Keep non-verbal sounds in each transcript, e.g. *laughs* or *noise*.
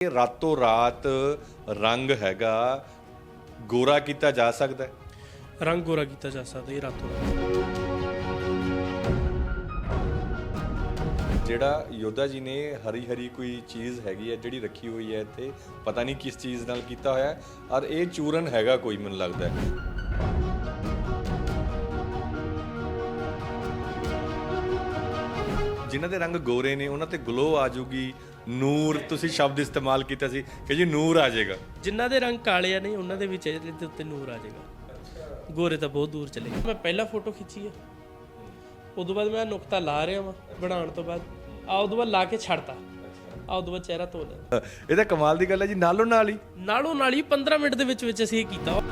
ਇਹ ਰਾਤੋਂ ਰਾਤ ਰੰਗ ਹੈਗਾ ਗੋਰਾ ਕੀਤਾ ਜਾ ਸਕਦਾ ਹੈ? ਰੰਗ ਗੋਰਾ ਕੀਤਾ ਜਾ ਸਕਦਾ ਇਹ ਰਾਤੋਂ ਰਾਤ। ਜਿਹੜਾ ਯੋਧਾ ਜੀ ਨੇ ਹਰੀ ਹਰੀ ਕੋਈ ਚੀਜ਼ ਹੈਗੀ ਹੈ ਜਿਹੜੀ ਰੱਖੀ ਹੋਈ ਹੈ ਇੱਥੇ ਪਤਾ ਨਹੀਂ ਕਿਸ ਚੀਜ਼ ਨਾਲ ਕੀਤਾ ਹੋਇਆ ਹੈ ਔਰ ਇਹ ਚੂਰਨ ਹੈਗਾ ਕੋਈ ਮੈਨੂੰ ਲੱਗਦਾ ਹੈ। ਜਿਨ੍ਹਾਂ ਦੇ ਰੰਗ ਗੋਰੇ ਨੇ ਉਹਨਾਂ ਤੇ ਗਲੋ ਆ ਜਾਊਗੀ ਨੂਰ ਤੁਸੀਂ ਸ਼ਬਦ ਇਸਤੇਮਾਲ ਕੀਤਾ ਸੀ ਕਿ ਜੀ ਨੂਰ ਆ ਜਾਏਗਾ। ਜਿਨ੍ਹਾਂ ਦੇ ਰੰਗ ਕਾਲੇ ਆ ਨਹੀਂ ਉਹਨਾਂ ਦੇ ਵਿੱਚ ਇਹਦੇ ਦੇ ਉੱਤੇ ਨੂਰ ਆ ਜਾਏਗਾ। ਗੋਰੇ ਤਾਂ ਬਹੁਤ ਦੂਰ ਚਲੇ ਗਏ। ਮੈਂ ਪਹਿਲਾਂ ਫੋਟੋ ਖਿੱਚੀ ਆ। ਉਦੋਂ ਬਾਅਦ ਮੈਂ ਨੁਕਤਾ ਲਾ ਰਿਹਾ ਵਾਂ ਬਣਾਉਣ ਤੋਂ ਬਾਅਦ। ਆ ਉਦੋਂ ਬਾਅਦ ਲਾ ਕੇ ਛੱਡਤਾ। ਆ ਉਦੋਂ ਬਾਅਦ ਚਿਹਰਾ ਧੋ ਲਿਆ। ਇਹ ਤਾਂ ਕਮਾਲ ਦੀ ਗੱਲ ਹੈ ਜੀ ਨਾਲੋਂ ਨਾਲ ਹੀ। ਨਾਲੋਂ ਨਾਲ ਹੀ 15 ਮਿੰਟ ਦੇ ਵਿੱਚ ਵਿੱਚ ਅਸੀਂ ਇਹ ਕੀਤਾ।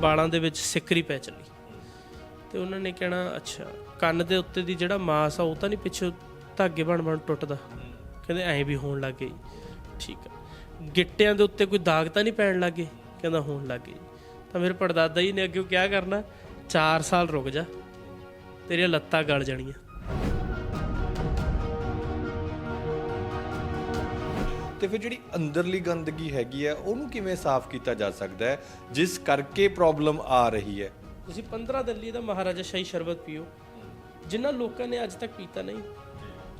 ਬਾਲਾਂ ਦੇ ਵਿੱਚ ਸਿੱਕਰੀ ਪੈ ਚੱਲੀ। ਤੇ ਉਹਨਾਂ ਨੇ ਕਹਿਣਾ, ਅੱਛਾ, ਕੰਨ ਦੇ ਉੱਤੇ ਦੀ ਜਿਹੜਾ ਮਾਸ ਆ, ਉਹ ਤਾਂ ਨਹੀਂ ਪਿੱਛੇ ਧਾਗੇ ਬਣ ਬਣ ਟੁੱਟਦਾ। ਕਹਿੰਦੇ ਐਂ ਵੀ ਹੋਣ ਲੱਗ ਗਈ। ਠੀਕ ਆ। ਗਿੱਟਿਆਂ ਦੇ ਉੱਤੇ ਕੋਈ ਦਾਗ ਤਾਂ ਨਹੀਂ ਪੈਣ ਲੱਗੇ ਕਹਿੰਦਾ ਹੋਣ ਲੱਗ ਗਈ। ਤਾਂ ਮੇਰੇ ਪੜਦਾਦਾ ਜੀ ਨੇ ਅੱਗੇ ਕਿਹਾ ਕਰਨਾ 4 ਸਾਲ ਰੁਕ ਜਾ, ਤੇਰੀਆਂ ਲੱਤਾਂ ਗਲ ਜਾਣੀਆਂ। ਤੇ ਫਿਰ ਜਿਹੜੀ ਅੰਦਰਲੀ ਗੰਦਗੀ ਹੈਗੀ ਹੈ ਉਹਨੂੰ ਕਿਵੇਂ ਸਾਫ਼ ਕੀਤਾ ਜਾ ਸਕਦਾ ਹੈ, ਜਿਸ ਕਰਕੇ ਪ੍ਰੋਬਲਮ ਆ ਰਹੀ ਹੈ? ਤੁਸੀਂ 15 ਦਿਨ ਲਈ ਦਾ ਮਹਾਰਾਜਾ ਸ਼ਾਹੀ ਸ਼ਰਬਤ ਪੀਓ। ਜਿਨ੍ਹਾਂ ਲੋਕਾਂ ਨੇ ਅੱਜ ਤੱਕ ਪੀਤਾ ਨਹੀਂ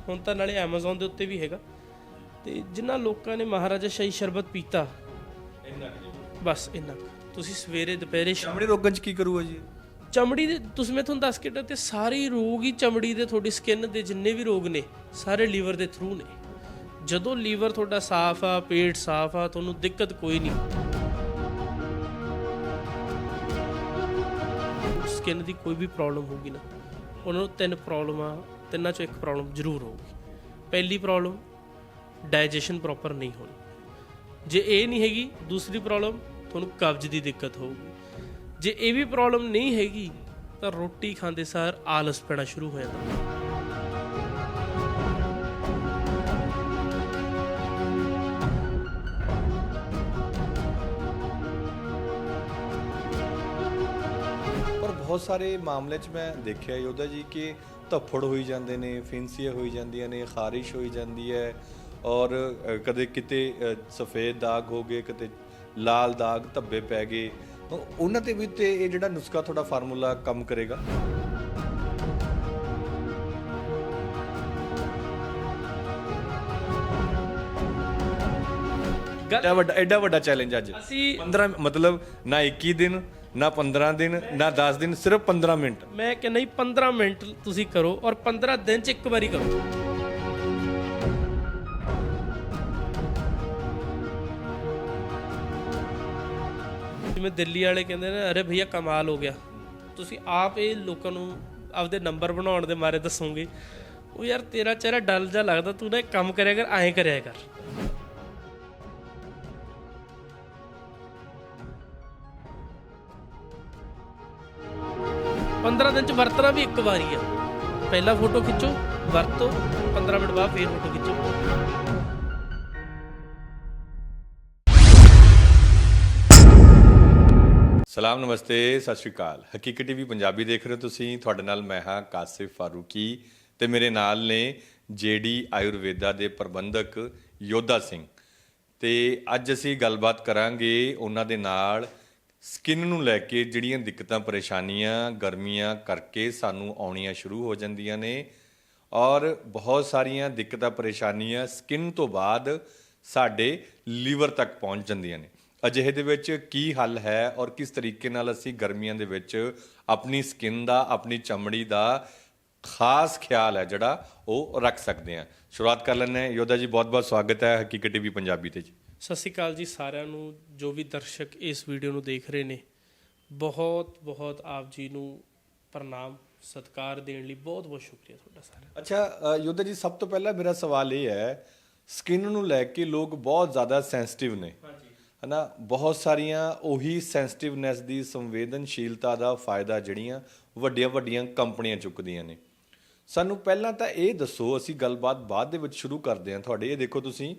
ਹੁਣ ਤਾਂ ਨਾਲੇ Amazon ਦੇ ਉੱਤੇ ਵੀ ਹੈਗਾ। ਤੇ ਜਿਨ੍ਹਾਂ ਲੋਕਾਂ ਨੇ ਮਹਾਰਾਜਾ ਸ਼ਾਹੀ ਸ਼ਰਬਤ ਪੀਤਾ ਬਸ ਇੰਨਾ। ਤੁਸੀਂ ਸਵੇਰੇ ਦੁਪਹਿਰੇ ਸ਼ਾਮ ਚਮੜੀ ਰੋਗਾਂ 'ਚ ਕੀ ਕਰੂਗਾ ਜੀ? ਚਮੜੀ ਦੇ ਤੁਸੀਂ ਮੈਂ ਤੁਹਾਨੂੰ ਦੱਸ ਕੇ ਤੇ ਸਾਰੇ ਰੋਗ ਹੀ ਚਮੜੀ ਦੇ ਤੁਹਾਡੀ ਸਕਿਨ ਦੇ ਜਿੰਨੇ ਵੀ ਰੋਗ ਨੇ ਸਾਰੇ ਲੀਵਰ ਦੇ ਥਰੂ ਨੇ। ਜਦੋਂ ਲੀਵਰ ਤੁਹਾਡਾ ਸਾਫ਼ ਆ ਪੇਟ ਸਾਫ਼ ਆ ਤੁਹਾਨੂੰ ਦਿੱਕਤ ਕੋਈ ਨਹੀਂ। ਸਕਿਨ ਦੀ ਕੋਈ ਵੀ ਪ੍ਰੋਬਲਮ ਹੋਊਗੀ ਨਾ, ਉਹਨਾਂ ਨੂੰ ਤਿੰਨ ਪ੍ਰੋਬਲਮਾਂ ਤਿੰਨਾਂ ਚੋਂ ਇੱਕ ਪ੍ਰੋਬਲਮ ਜ਼ਰੂਰ ਹੋਊਗੀ। ਪਹਿਲੀ ਪ੍ਰੋਬਲਮ ਡਾਈਜੈਸ਼ਨ ਪ੍ਰੋਪਰ ਨਹੀਂ ਹੋਣੀ। ਜੇ ਇਹ ਨਹੀਂ ਹੈਗੀ, ਦੂਸਰੀ ਪ੍ਰੋਬਲਮ ਤੁਹਾਨੂੰ ਕਬਜ਼ ਦੀ ਦਿੱਕਤ ਹੋਊਗੀ। ਜੇ ਇਹ ਵੀ ਪ੍ਰੋਬਲਮ ਨਹੀਂ ਹੈਗੀ, ਤਾਂ ਰੋਟੀ ਖਾਂਦੇ ਸਾਰ ਆਲਸ ਪੈਣਾ ਸ਼ੁਰੂ ਹੋ ਜਾਂਦਾ। ਬਹੁਤ ਸਾਰੇ ਮਾਮਲੇ 'ਚ ਮੈਂ ਦੇਖਿਆ ਯੋਧਾ ਜੀ ਕਿ ਧੱਫੜ ਹੋਈ ਜਾਂਦੇ ਨੇ ਫਿੰਸੀਆਂ ਹੋਈ ਜਾਂਦੀਆਂ ਨੇ ਖਾਰਿਸ਼ ਹੋਈ ਜਾਂਦੀ ਹੈ ਔਰ ਕਦੇ ਕਿਤੇ ਸਫੇਦ ਦਾਗ ਹੋ ਗਏ ਕਿਤੇ ਲਾਲ ਦਾਗ ਧੱਬੇ ਪੈ ਗਏ। ਉਹਨਾਂ ਤੇ ਵੀ ਤੇ ਇਹ ਜਿਹੜਾ ਨੁਸਖਾ ਤੁਹਾਡਾ ਫਾਰਮੂਲਾ ਕੰਮ ਕਰੇਗਾ? ਐਡਾ ਵੱਡਾ ਐਡਾ ਵੱਡਾ ਚੈਲੰਜ ਅੱਜ। ਅਸੀਂ 15 ਮਤਲਬ ਨਾ 21 ਦਿਨ ਨਾ 15 ਦਿਨ, ਨਾ 10 ਦਿਨ, ਸਿਰਫ 15 ਮਿੰਟ। ਮੈਂ ਕਿ ਨਹੀਂ 15 ਮਿੰਟ ਤੁਸੀਂ ਕਰੋ ਔਰ 15 ਦਿਨ ਚ ਇੱਕ ਵਾਰੀ ਕਰੋ। ਜਿਵੇਂ ਦਿੱਲੀ ਵਾਲੇ ਕਹਿੰਦੇ ਨੇ, ਅਰੇ ਭਈਆ ਕਮਾਲ ਹੋ ਗਿਆ। ਤੁਸੀਂ ਆਪ ਇਹ ਲੋਕਾਂ ਨੂੰ ਆਪਦੇ ਨੰਬਰ ਬਣਾਉਣ ਦੇ ਮਾਰੇ ਦੱਸੋਗੇ। ਉਹ ਯਾਰ ਤੇਰਾ ਚਿਹਰਾ ਡਲ ਜਾ ਲੱਗਦਾ, ਤੂੰ ਨਾ ਇੱਕ ਕੰਮ ਕਰਿਆ ਕਰ, ਐਂ ਕਰਿਆ ਕਰ। ਪੰਦਰਾਂ ਦਿਨ ਚ ਵਰਤਣਾ ਵੀ ਇੱਕ ਵਾਰੀ ਆ। ਪਹਿਲਾਂ ਫੋਟੋ ਖਿੱਚੋ, ਵਰਤੋ 15 ਮਿੰਟ ਬਾਅਦ ਫੇਰ ਫੋਟੋ ਖਿੱਚੋ। ਸਲਾਮ, ਨਮਸਤੇ, ਸਤਿ ਸ਼੍ਰੀ ਅਕਾਲ। ਹਕੀਕਤ ਟੀਵੀ ਪੰਜਾਬੀ ਦੇਖ ਰਹੇ ਹੋ ਤੁਸੀਂ। ਤੁਹਾਡੇ ਨਾਲ ਮੈਂ ਹਾਂ ਕਾਸਿਫ ਫਾਰੂਕੀ ਤੇ ਮੇਰੇ ਨਾਲ ਨੇ ਜੇਡੀ ਆਯੁਰਵੇਦਾ ਦੇ ਪ੍ਰਬੰਧਕ ਯੋਧਾ ਸਿੰਘ। ਤੇ ਅੱਜ ਅਸੀਂ ਗੱਲਬਾਤ ਕਰਾਂਗੇ ਉਹਨਾਂ ਦੇ ਨਾਲ ਸਕਿਨ ਨੂੰ ਲੈ ਕੇ ਜਿਹੜੀਆਂ ਦਿੱਕਤਾਂ, ਪਰੇਸ਼ਾਨੀਆਂ, ਗਰਮੀਆਂ ਕਰਕੇ ਸਾਨੂੰ ਆਉਣੀਆਂ ਸ਼ੁਰੂ ਹੋ ਜਾਂਦੀਆਂ ਨੇ ਔਰ ਬਹੁਤ ਸਾਰੀਆਂ ਦਿੱਕਤਾਂ, ਪਰੇਸ਼ਾਨੀਆਂ ਸਕਿਨ ਤੋਂ ਬਾਅਦ ਸਾਡੇ ਲੀਵਰ ਤੱਕ ਪਹੁੰਚ ਜਾਂਦੀਆਂ ਨੇ। ਅਜਿਹੇ ਦੇ ਵਿੱਚ ਕੀ ਹੱਲ ਹੈ ਔਰ ਕਿਸ ਤਰੀਕੇ ਨਾਲ ਅਸੀਂ ਗਰਮੀਆਂ ਦੇ ਵਿੱਚ ਆਪਣੀ ਸਕਿਨ ਦਾ, ਆਪਣੀ ਚਮੜੀ ਦਾ ਖਾਸ ਖਿਆਲ ਹੈ ਜਿਹੜਾ ਉਹ ਰੱਖ ਸਕਦੇ ਹਾਂ। ਸ਼ੁਰੂਆਤ ਕਰ ਲੈਂਦੇ ਹਾਂ। ਯੋਧਾ ਜੀ, ਬਹੁਤ-ਬਹੁਤ ਸਵਾਗਤ ਹੈ ਹਕੀਕਤ ਟੀਵੀ ਪੰਜਾਬੀ ਤੇ ਜੀ। ਸਤਿ ਸ਼੍ਰੀ ਅਕਾਲ ਜੀ ਸਾਰਿਆਂ ਨੂੰ ਜੋ ਵੀ ਦਰਸ਼ਕ ਇਸ ਵੀਡੀਓ ਨੂੰ ਦੇਖ ਰਹੇ ਨੇ ਬਹੁਤ ਬਹੁਤ ਆਪ ਜੀ ਨੂੰ ਪ੍ਰਣਾਮ ਸਤਿਕਾਰ ਦੇਣ ਲਈ ਬਹੁਤ ਬਹੁਤ ਸ਼ੁਕਰੀਆ ਤੁਹਾਡਾ ਸਾਰਿਆਂ ਅੱਛਾ ਯੋਧਾ ਜੀ ਸਭ ਤੋਂ ਪਹਿਲਾਂ ਮੇਰਾ ਸਵਾਲ ਇਹ ਹੈ ਸਕਿਨ ਨੂੰ ਲੈ ਕੇ ਲੋਕ ਬਹੁਤ ਜ਼ਿਆਦਾ ਸੈਂਸਿਟਿਵ ਨੇ। ਹਾਂਜੀ। ਹਨਾ ਬਹੁਤ ਸਾਰੀਆਂ ਉਹੀ ਸੈਂਸਿਟਿਵਨੈਸ ਦੀ ਸੰਵੇਦਨਸ਼ੀਲਤਾ ਦਾ ਫਾਇਦਾ ਜਿਹੜੀਆਂ ਵੱਡੀਆਂ ਵੱਡੀਆਂ ਕੰਪਨੀਆਂ ਚੁੱਕਦੀਆਂ ਨੇ। ਸਾਨੂੰ ਪਹਿਲਾਂ ਤਾਂ ਇਹ ਦੱਸੋ, ਅਸੀਂ ਗੱਲਬਾਤ ਬਾਅਦ ਦੇ ਵਿੱਚ ਸ਼ੁਰੂ ਕਰਦੇ ਹਾਂ ਤੁਹਾਡੇ। ਇਹ ਦੇਖੋ ਤੁਸੀਂ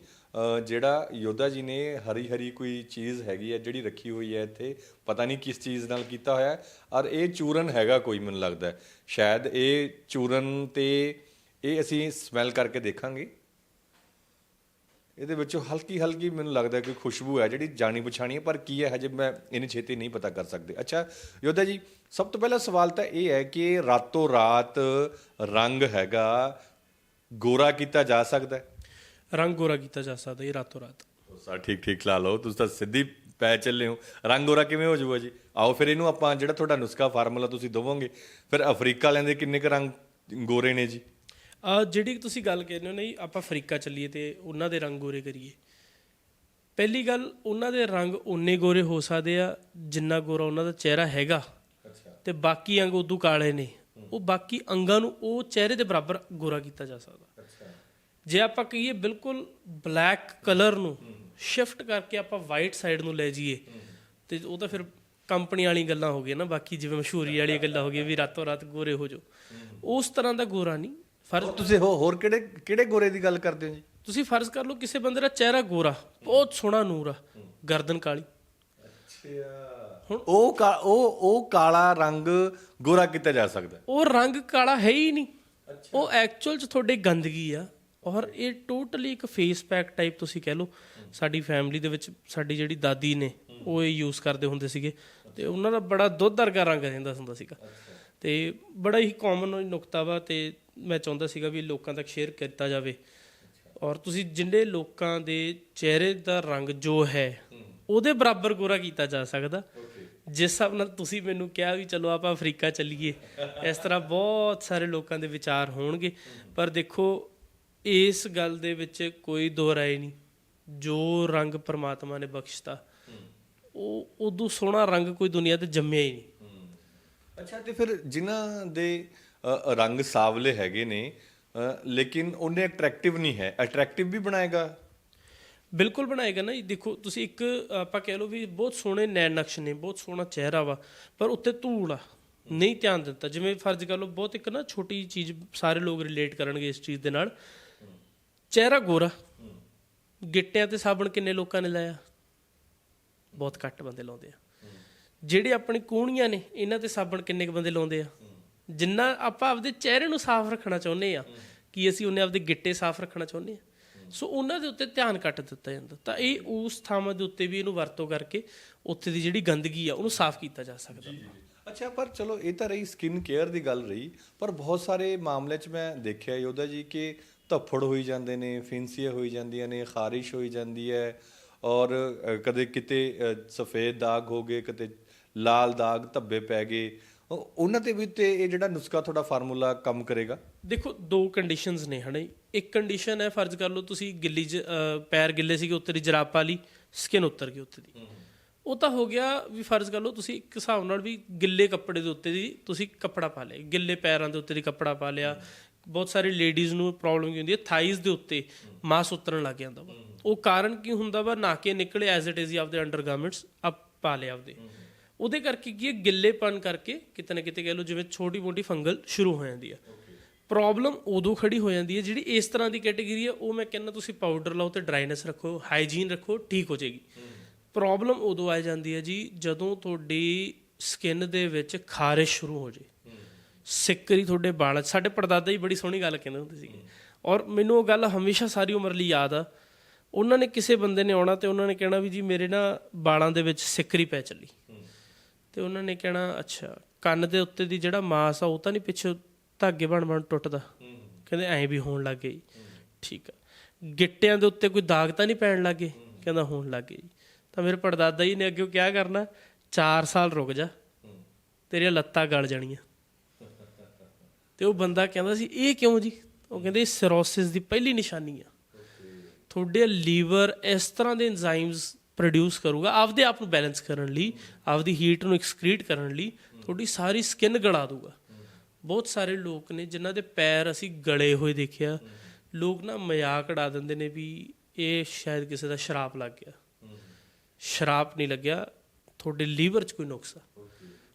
ਜਿਹੜਾ ਯੋਧਾ ਜੀ ਨੇ ਹਰੀ ਹਰੀ ਕੋਈ ਚੀਜ਼ ਹੈਗੀ ਹੈ ਜਿਹੜੀ ਰੱਖੀ ਹੋਈ ਹੈ ਇੱਥੇ, ਪਤਾ ਨਹੀਂ ਕਿਸ ਚੀਜ਼ ਨਾਲ ਕੀਤਾ ਹੋਇਆ ਔਰ ਇਹ ਚੂਰਨ ਹੈਗਾ ਕੋਈ ਮੈਨੂੰ ਲੱਗਦਾ ਸ਼ਾਇਦ ਇਹ ਚੂਰਨ ਤੇ ਇਹ ਅਸੀਂ ਸਮੈਲ ਕਰਕੇ ਦੇਖਾਂਗੇ। ਇਹਦੇ ਵਿੱਚੋਂ ਹਲਕੀ ਹਲਕੀ ਮੈਨੂੰ ਲੱਗਦਾ ਕੋਈ ਖੁਸ਼ਬੂ ਹੈ ਜਿਹੜੀ ਜਾਣੀ ਪਛਾਣੀ ਹੈ ਪਰ ਕੀ ਹੈ ਹਜੇ ਮੈਂ ਇਹਨੀ ਛੇਤੀ ਨਹੀਂ ਪਤਾ ਕਰ ਸਕਦੇ। ਅੱਛਾ ਯੋਧਾ ਜੀ ਸਭ ਤੋਂ ਪਹਿਲਾ ਸਵਾਲ ਤਾਂ ਇਹ ਹੈ ਕਿ ਰਾਤੋਂ ਰਾਤ ਰੰਗ ਹੈਗਾ ਗੋਰਾ ਕੀਤਾ ਜਾ ਸਕਦਾ ਹੈ? ਰੰਗ ਗੋਰਾ ਕੀਤਾ ਜਾ ਸਕਦਾ ਇਹ ਰਾਤੋਂ ਰਾਤ। ਸਾ ਠੀਕ ਠੀਕ ਲਾ ਲਓ। ਤੁਸੀਂ ਤਾਂ ਸਿੱਧੀ ਪੈ ਚੱਲੇ ਹੋ। ਰੰਗ ਗੋਰਾ ਕਿਵੇਂ ਹੋ ਜਾਊਗਾ ਜੀ? ਆਓ ਫਿਰ ਇਹਨੂੰ ਆਪਾਂ ਜਿਹੜਾ ਤੁਹਾਡਾ ਨੁਸਖਾ ਫਾਰਮੂਲਾ ਤੁਸੀਂ ਦਵੋਗੇ। ਫਿਰ ਅਫਰੀਕਾ ਵਾਲਿਆਂ ਦੇ ਕਿੰਨੇ ਕ ਰੰਗ ਗੋਰੇ ਨੇ ਜੀ? ਜਿਹੜੀ ਤੁਸੀਂ ਗੱਲ ਕਹਿੰਦੇ ਹੋ ਨਹੀਂ ਆਪਾਂ ਅਫਰੀਕਾ ਚੱਲੀਏ ਤੇ ਉਹਨਾਂ ਦੇ ਰੰਗ ਗੋਰੇ ਕਰੀਏ। ਪਹਿਲੀ ਗੱਲ ਉਹਨਾਂ ਦੇ ਰੰਗ ਉਨੇ ਗੋਰੇ ਹੋ ਸਕਦੇ ਆ ਜਿੰਨਾ ਗੋਰਾ ਉਹਨਾਂ ਦਾ ਚਿਹਰਾ ਹੈਗਾ। ਤੇ ਬਾਕੀ ਅੰਗ ਉਦੋਂ ਕਾਲੇ ਨੇ। ਉਹ ਬਾਕੀ ਅੰਗਾਂ ਨੂੰ ਉਹ ਚਿਹਰੇ ਦੇ ਬਰਾਬਰ ਗੋਰਾ ਕੀਤਾ ਜਾ ਸਕਦਾ। ਜੇ ਆਪਾਂ ਕਹੀਏ ਬਿਲਕੁਲ ਬਲੈਕ ਕਲਰ ਨੂੰ ਸ਼ਿਫਟ ਕਰਕੇ ਆਪਾਂ ਵਾਈਟ ਸਾਈਡ ਨੂੰ ਲੈ ਜਾਈਏ ਤੇ ਉਹ ਤਾਂ ਫਿਰ ਕੰਪਨੀ ਵਾਲੀ ਗੱਲਾਂ ਹੋ ਗਈਆਂ ਨਾ ਬਾਕੀ ਜਿਵੇਂ ਮਸ਼ਹੂਰੀ ਵਾਲੀਆਂ ਗੱਲਾਂ ਹੋ ਗਈਆਂ ਵੀ ਰਾਤੋਂ ਰਾਤ ਗੋਰੇ ਹੋ ਜਾਓ। ਉਸ ਤਰ੍ਹਾਂ ਦਾ ਗੋਰਾ ਨਹੀਂ। ਫਰਜ਼ ਤੁਸੀਂ ਹੋ- ਹੋਰ ਕਿਹੜੇ ਕਿਹੜੇ ਗੋਰੇ ਦੀ ਗੱਲ ਕਰਦੇ ਹੋ ਜੀ? ਤੁਸੀਂ ਫਰਜ਼ ਕਰ ਲਓ ਕਿਸੇ ਬੰਦੇ ਦਾ ਚਿਹਰਾ ਗੋਰਾ ਬਹੁਤ ਸੋਹਣਾ ਨੂਰ ਆ ਗਰਦਨ ਕਾਲੀ। ਹੁਣ ਉਹ ਕਾ- ਉਹ ਉਹ ਕਾਲਾ ਰੰਗ ਗੋਰਾ ਕੀਤਾ ਜਾ ਸਕਦਾ। ਹੈ। ਉਹ ਰੰਗ ਕਾਲਾ ਹੈ ਹੀ ਨਹੀਂ। ਉਹ ਐਕਚੁਅਲ ਚ ਤੁਹਾਡੇ ਗੰਦਗੀ ਆ। ਔਰ ਇਹ ਟੋਟਲੀ ਇੱਕ ਫੇਸ ਪੈਕ ਟਾਈਪ ਤੁਸੀਂ ਕਹਿ ਲਓ ਸਾਡੀ ਫੈਮਿਲੀ ਦੇ ਵਿੱਚ ਸਾਡੀ ਜਿਹੜੀ ਦਾਦੀ ਨੇ ਉਹ ਇਹ ਯੂਜ਼ ਕਰਦੇ ਹੁੰਦੇ ਸੀਗੇ। ਤੇ ਉਹਨਾਂ ਦਾ ਬੜਾ ਦੁੱਧ ਵਰਗਾ ਰੰਗ ਰਹਿੰਦਾ ਹੁੰਦਾ ਸੀਗਾ। ਤੇ ਬੜਾ ਹੀ ਕਾਮਨ ਨੁਕਤਾ ਵਾ ਤੇ ਮੈਂ ਚਾਹੁੰਦਾ ਸੀਗਾ ਵੀ ਲੋਕਾਂ ਤੱਕ ਸ਼ੇਅਰ ਕੀਤਾ ਜਾਵੇ। ਔਰ ਤੁਸੀਂ ਜਿੰਨੇ ਲੋਕਾਂ ਦੇ ਚਿਹਰੇ ਦਾ ਰੰਗ ਜੋ ਹੈ, ਉਹਦੇ ਬਰਾਬਰ ਗੋਰਾ ਕੀਤਾ ਜਾ ਸਕਦਾ। ਜਿਸ ਹਿਸਾਬ ਨਾਲ ਤੁਸੀਂ ਮੈਨੂੰ ਕਿਹਾ ਵੀ ਚਲੋ ਆਪਾਂ ਅਫਰੀਕਾ ਚੱਲੀਏ, ਇਸ ਤਰ੍ਹਾਂ ਬਹੁਤ ਸਾਰੇ ਲੋਕਾਂ ਦੇ ਵਿਚਾਰ ਹੋਣਗੇ। ਪਰ ਦੇਖੋ, ਇਸ ਗੱਲ ਦੇ ਵਿੱਚ ਕੋਈ ਦੋ ਰਾਏ ਨਹੀਂ। ਜੋ ਰੰਗ ਪ੍ਰਮਾਤਮਾ ਨੇ ਬਖਸ਼ਤਾ, ਉਹ ਉਦੋਂ ਸੋਹਣਾ ਰੰਗ ਕੋਈ ਦੁਨੀਆ ਤੇ ਜੰਮਿਆ ਹੀ ਨਹੀਂ। ਅੱਛਾ, ਤੇ ਫਿਰ ਜਿਨ੍ਹਾਂ ਦੇ ਰੰਗ ਸਾਵਲੇ ਹੈਗੇ ਨੇ ਲੇਕਿਨ ਉਹਨੇ ਅਟਰੈਕਟਿਵ ਨਹੀਂ ਹੈ। ਅਟਰੈਕਟਿਵ ਵੀ ਬਣਾਏਗਾ? ਬਿਲਕੁਲ ਬਣਾਏਗਾ ਨਾ ਜੀ। ਦੇਖੋ, ਤੁਸੀਂ ਇੱਕ, ਆਪਾਂ ਕਹਿ ਲਓ ਵੀ ਬਹੁਤ ਸੋਹਣੇ ਨੈਣ ਨਕਸ਼ ਨੇ, ਬਹੁਤ ਸੋਹਣਾ ਚਿਹਰਾ ਵਾ, ਪਰ ਉੱਤੇ ਧੂੜ ਆ, ਨਹੀਂ ਧਿਆਨ ਦਿੱਤਾ। ਜਿਵੇਂ ਫਰਜ਼ ਕਰ ਲਓ, ਬਹੁਤ ਇੱਕ ਨਾ ਛੋਟੀ ਚੀਜ਼ ਸਾਰੇ ਲੋਕ ਰਿਲੇਟ ਕਰਨਗੇ ਇਸ ਚੀਜ਼ ਦੇ ਨਾਲ। ਚਿਹਰਾ ਗੋਰਾ। ਗਿੱਟਿਆਂ ਤੇ ਸਾਬਣ ਕਿੰਨੇ ਲੋਕਾਂ ਨੇ ਲਾਇਆ? ਬਹੁਤ ਘੱਟ ਬੰਦੇ ਲਾਉਂਦੇ ਆ। ਜਿਹੜੇ ਆਪਣੀ ਕੂਹਣੀਆਂ ਨੇ, ਇਹਨਾਂ ਤੇ ਸਾਬਣ ਕਿੰਨੇ ਕੁ ਬੰਦੇ ਲਾਉਂਦੇ ਆ? ਜਿੰਨਾ ਆਪਾਂ ਆਪਦੇ ਚਿਹਰੇ ਨੂੰ ਸਾਫ਼ ਰੱਖਣਾ ਚਾਹੁੰਦੇ ਆ ਕਿ ਅਸੀਂ ਉਹਨੇ ਆਪਦੇ ਗਿੱਟੇ ਸਾਫ਼ ਰੱਖਣਾ ਚਾਹੁੰਦੇ ਆ ਸੋ ਉਹਨਾਂ ਦੇ ਉੱਤੇ ਧਿਆਨ ਘੱਟ ਦਿੱਤਾ ਜਾਂਦਾ। ਤਾਂ ਇਹ ਉਸ ਥਾਵਾਂ ਦੇ ਉੱਤੇ ਵੀ ਇਹਨੂੰ ਵਰਤੋਂ ਕਰਕੇ ਉੱਥੇ ਦੀ ਜਿਹੜੀ ਗੰਦਗੀ ਆ ਉਹਨੂੰ ਸਾਫ਼ ਕੀਤਾ ਜਾ ਸਕਦਾ। ਅੱਛਾ ਪਰ ਚਲੋ ਇਹ ਤਾਂ ਰਹੀ ਸਕਿਨ ਕੇਅਰ ਦੀ ਗੱਲ ਰਹੀ ਪਰ ਬਹੁਤ ਸਾਰੇ ਮਾਮਲੇ 'ਚ ਮੈਂ ਦੇਖਿਆ ਯੋਧਾ ਜੀ ਕਿ ਧੱਫੜ ਹੋਈ ਜਾਂਦੇ ਨੇ ਫਿੰਸੀਆਂ ਹੋਈ ਜਾਂਦੀਆਂ ਨੇ ਖਾਰਿਸ਼ ਹੋਈ ਜਾਂਦੀ ਹੈ ਔਰ ਕਦੇ ਕਿਤੇ ਅ, ਸਫੇਦ ਦਾਗ ਹੋ ਗਏ ਕਿਤੇ ਲਾਲ ਦਾਗ ਧੱਬੇ ਪੈ ਗਏ। ਉਹਨਾਂ ਤੇ ਵੀ ਤੇ ਇਹ ਜਿਹੜਾ ਨੁਸਖਾ ਤੁਹਾਡਾ ਫਾਰਮੂਲਾ ਕੰਮ ਕਰੇਗਾ? ਦੇਖੋ ਦੋ ਕੰਡੀਸ਼ਨਸ ਨੇ ਹਨਾ। ਇੱਕ ਕੰਡੀਸ਼ਨ ਹੈ ਫਰਜ਼ ਕਰ ਲਓ ਤੁਸੀਂ ਗਿੱਲੀ ਪੈਰ ਗਿੱਲੇ ਸੀਗੇ ਉੱਤੇ ਦੀ ਜਰਾਬ ਪਾ ਲਈ ਸਕਿਨ ਉੱਤਰ ਗਈ ਉੱਤੇ ਦੀ। ਉਹ ਤਾਂ ਹੋ ਗਿਆ ਵੀ ਫਰਜ਼ ਕਰ ਲਓ ਤੁਸੀਂ ਇੱਕ ਹਿਸਾਬ ਨਾਲ ਵੀ ਗਿੱਲੇ ਕੱਪੜੇ ਦੇ ਉੱਤੇ ਦੀ ਤੁਸੀਂ ਕੱਪੜਾ ਪਾ ਲਿਆ। ਗਿੱਲੇ ਪੈਰਾਂ ਦੇ ਉੱਤੇ ਦੀ ਕੱਪੜਾ ਪਾ ਲਿਆ। ਬਹੁਤ ਸਾਰੀ ਲੇਡੀਜ਼ ਨੂੰ ਪ੍ਰੋਬਲਮ ਕੀ ਹੁੰਦੀ ਹੈ ਥਾਈਜ਼ ਦੇ ਉੱਤੇ ਮਾਸ ਉਤਰਨ ਲੱਗ ਜਾਂਦਾ ਵਾ। ਉਹ ਕਾਰਨ ਕੀ ਹੁੰਦਾ ਵਾ? ਨਾ ਕਿ ਨਿਕਲੇ ਐਜ਼ ਇਟ ਇਜ਼ ਹੀ ਆਪਦੇ ਅੰਡਰਗਾਰਮੈਂਟਸ ਆਪ ਪਾ ਲਿਆ ਆਪਦੇ। ਉਹਦੇ ਕਰਕੇ ਕੀ ਹੈ? ਗਿੱਲੇਪਨ ਕਰਕੇ ਕਿਤੇ ਨਾ ਕਿਤੇ ਕਹਿ ਲਓ ਜਿਵੇਂ ਛੋਟੀ ਮੋਟੀ ਫੰਗਲ ਸ਼ੁਰੂ ਹੋ ਜਾਂਦੀ ਹੈ। ਪ੍ਰੋਬਲਮ ਉਦੋਂ ਖੜੀ ਹੋ ਜਾਂਦੀ ਹੈ ਜਿਹੜੀ ਇਸ ਤਰ੍ਹਾਂ ਦੀ ਕੈਟੇਗਰੀ ਹੈ, ਉਹ ਮੈਂ ਕਹਿੰਦਾ ਤੁਸੀਂ ਪਾਊਡਰ ਲਾਓ ਤੇ ਡਰਾਈਨੈਸ ਰੱਖੋ, ਹਾਈਜੀਨ ਰੱਖੋ, ਠੀਕ ਹੋ ਜਾਏਗੀ। ਪ੍ਰੋਬਲਮ ਉਦੋਂ ਆ ਜਾਂਦੀ ਹੈ ਜੀ ਜਦੋਂ ਤੁਹਾਡੀ ਸਕਿਨ ਦੇ ਵਿੱਚ ਖਾਰਿਸ਼ ਸ਼ੁਰੂ ਹੋ ਜੇ ਸਿੱਕਰੀ ਤੁਹਾਡੇ ਵਾਲਾਂ 'ਚ ਸਾਡੇ ਪੜਦਾਦਾ ਜੀ ਬੜੀ ਸੋਹਣੀ ਗੱਲ ਕਹਿੰਦੇ ਹੁੰਦੇ ਸੀਗੇ। ਔਰ ਮੈਨੂੰ ਉਹ ਗੱਲ ਹਮੇਸ਼ਾ ਸਾਰੀ ਉਮਰ ਲਈ ਯਾਦ ਆ। ਉਹਨਾਂ ਨੇ ਕਿਸੇ ਬੰਦੇ ਨੇ ਆਉਣਾ ਤੇ ਉਹਨਾਂ ਨੇ ਕਹਿਣਾ ਵੀ ਜੀ ਮੇਰੇ ਨਾ ਵਾਲਾਂ ਦੇ ਵਿੱਚ ਸਿੱਕਰੀ ਪੈ ਚੱਲੀ। ਤੇ ਉਹਨਾਂ ਨੇ ਕਹਿਣਾ, ਅੱਛਾ, ਕੰਨ ਦੇ ਉੱਤੇ ਦੀ ਜਿਹੜਾ ਮਾਸ ਆ, ਉਹ ਤਾਂ ਨਹੀਂ ਪਿੱਛੇ ਧਾਗੇ ਬਣ ਬਣ ਟੁੱਟਦਾ। ਕਹਿੰਦੇ ਐਂ ਵੀ ਹੋਣ ਲੱਗ ਗਈ। ਠੀਕ ਆ। ਗਿੱਟਿਆਂ ਦੇ ਉੱਤੇ ਕੋਈ ਦਾਗ ਤਾਂ ਨਹੀਂ ਪੈਣ ਲੱਗੇ ਕਹਿੰਦਾ ਹੋਣ ਲੱਗ ਗਈ। ਤਾਂ ਮੇਰੇ ਪੜਦਾਦਾ ਜੀ ਨੇ ਅੱਗੇ ਕਿਹਾ ਕਰਨਾ 4 ਸਾਲ ਰੁਕ ਜਾ। ਤੇਰੀਆਂ ਲੱਤਾਂ ਗਲ ਜਾਣੀਆਂ। ਤੇ ਉਹ ਬੰਦਾ ਕਹਿੰਦਾ ਸੀ, ਇਹ ਕਿਉਂ ਜੀ? ਉਹ ਕਹਿੰਦੇ ਸਿਰੋਸਿਸ ਦੀ ਪਹਿਲੀ ਨਿਸ਼ਾਨੀ ਆ। ਤੁਹਾਡੇ ਲੀਵਰ ਇਸ ਤਰ੍ਹਾਂ ਦੇ ਐਂਜ਼ਾਈਮਸ ਪ੍ਰੋਡਿਊਸ ਕਰੂਗਾ, ਆਪਦੇ ਆਪ ਨੂੰ ਬੈਲੈਂਸ ਕਰਨ ਲਈ, ਆਪਦੀ ਹੀਟ ਨੂੰ ਐਕਸਕ੍ਰੀਟ ਕਰਨ ਲਈ, ਤੁਹਾਡੀ ਸਾਰੀ ਸਕਿਨ ਗਲਾ ਦੂਗਾ ਬਹੁਤ ਸਾਰੇ ਲੋਕ ਨੇ ਜਿਨ੍ਹਾਂ ਦੇ ਪੈਰ ਅਸੀਂ ਗਲੇ ਹੋਏ ਦੇਖਿਆ। ਲੋਕ ਨਾ ਮਜ਼ਾਕ ਉਡਾ ਦਿੰਦੇ ਨੇ ਵੀ ਇਹ ਸ਼ਾਇਦ ਕਿਸੇ ਦਾ ਸ਼ਰਾਪ ਲੱਗ ਗਿਆ। ਸ਼ਰਾਪ ਨਹੀਂ ਲੱਗਿਆ, ਤੁਹਾਡੇ ਲੀਵਰ 'ਚ ਕੋਈ ਨੁਕਸ ਆ।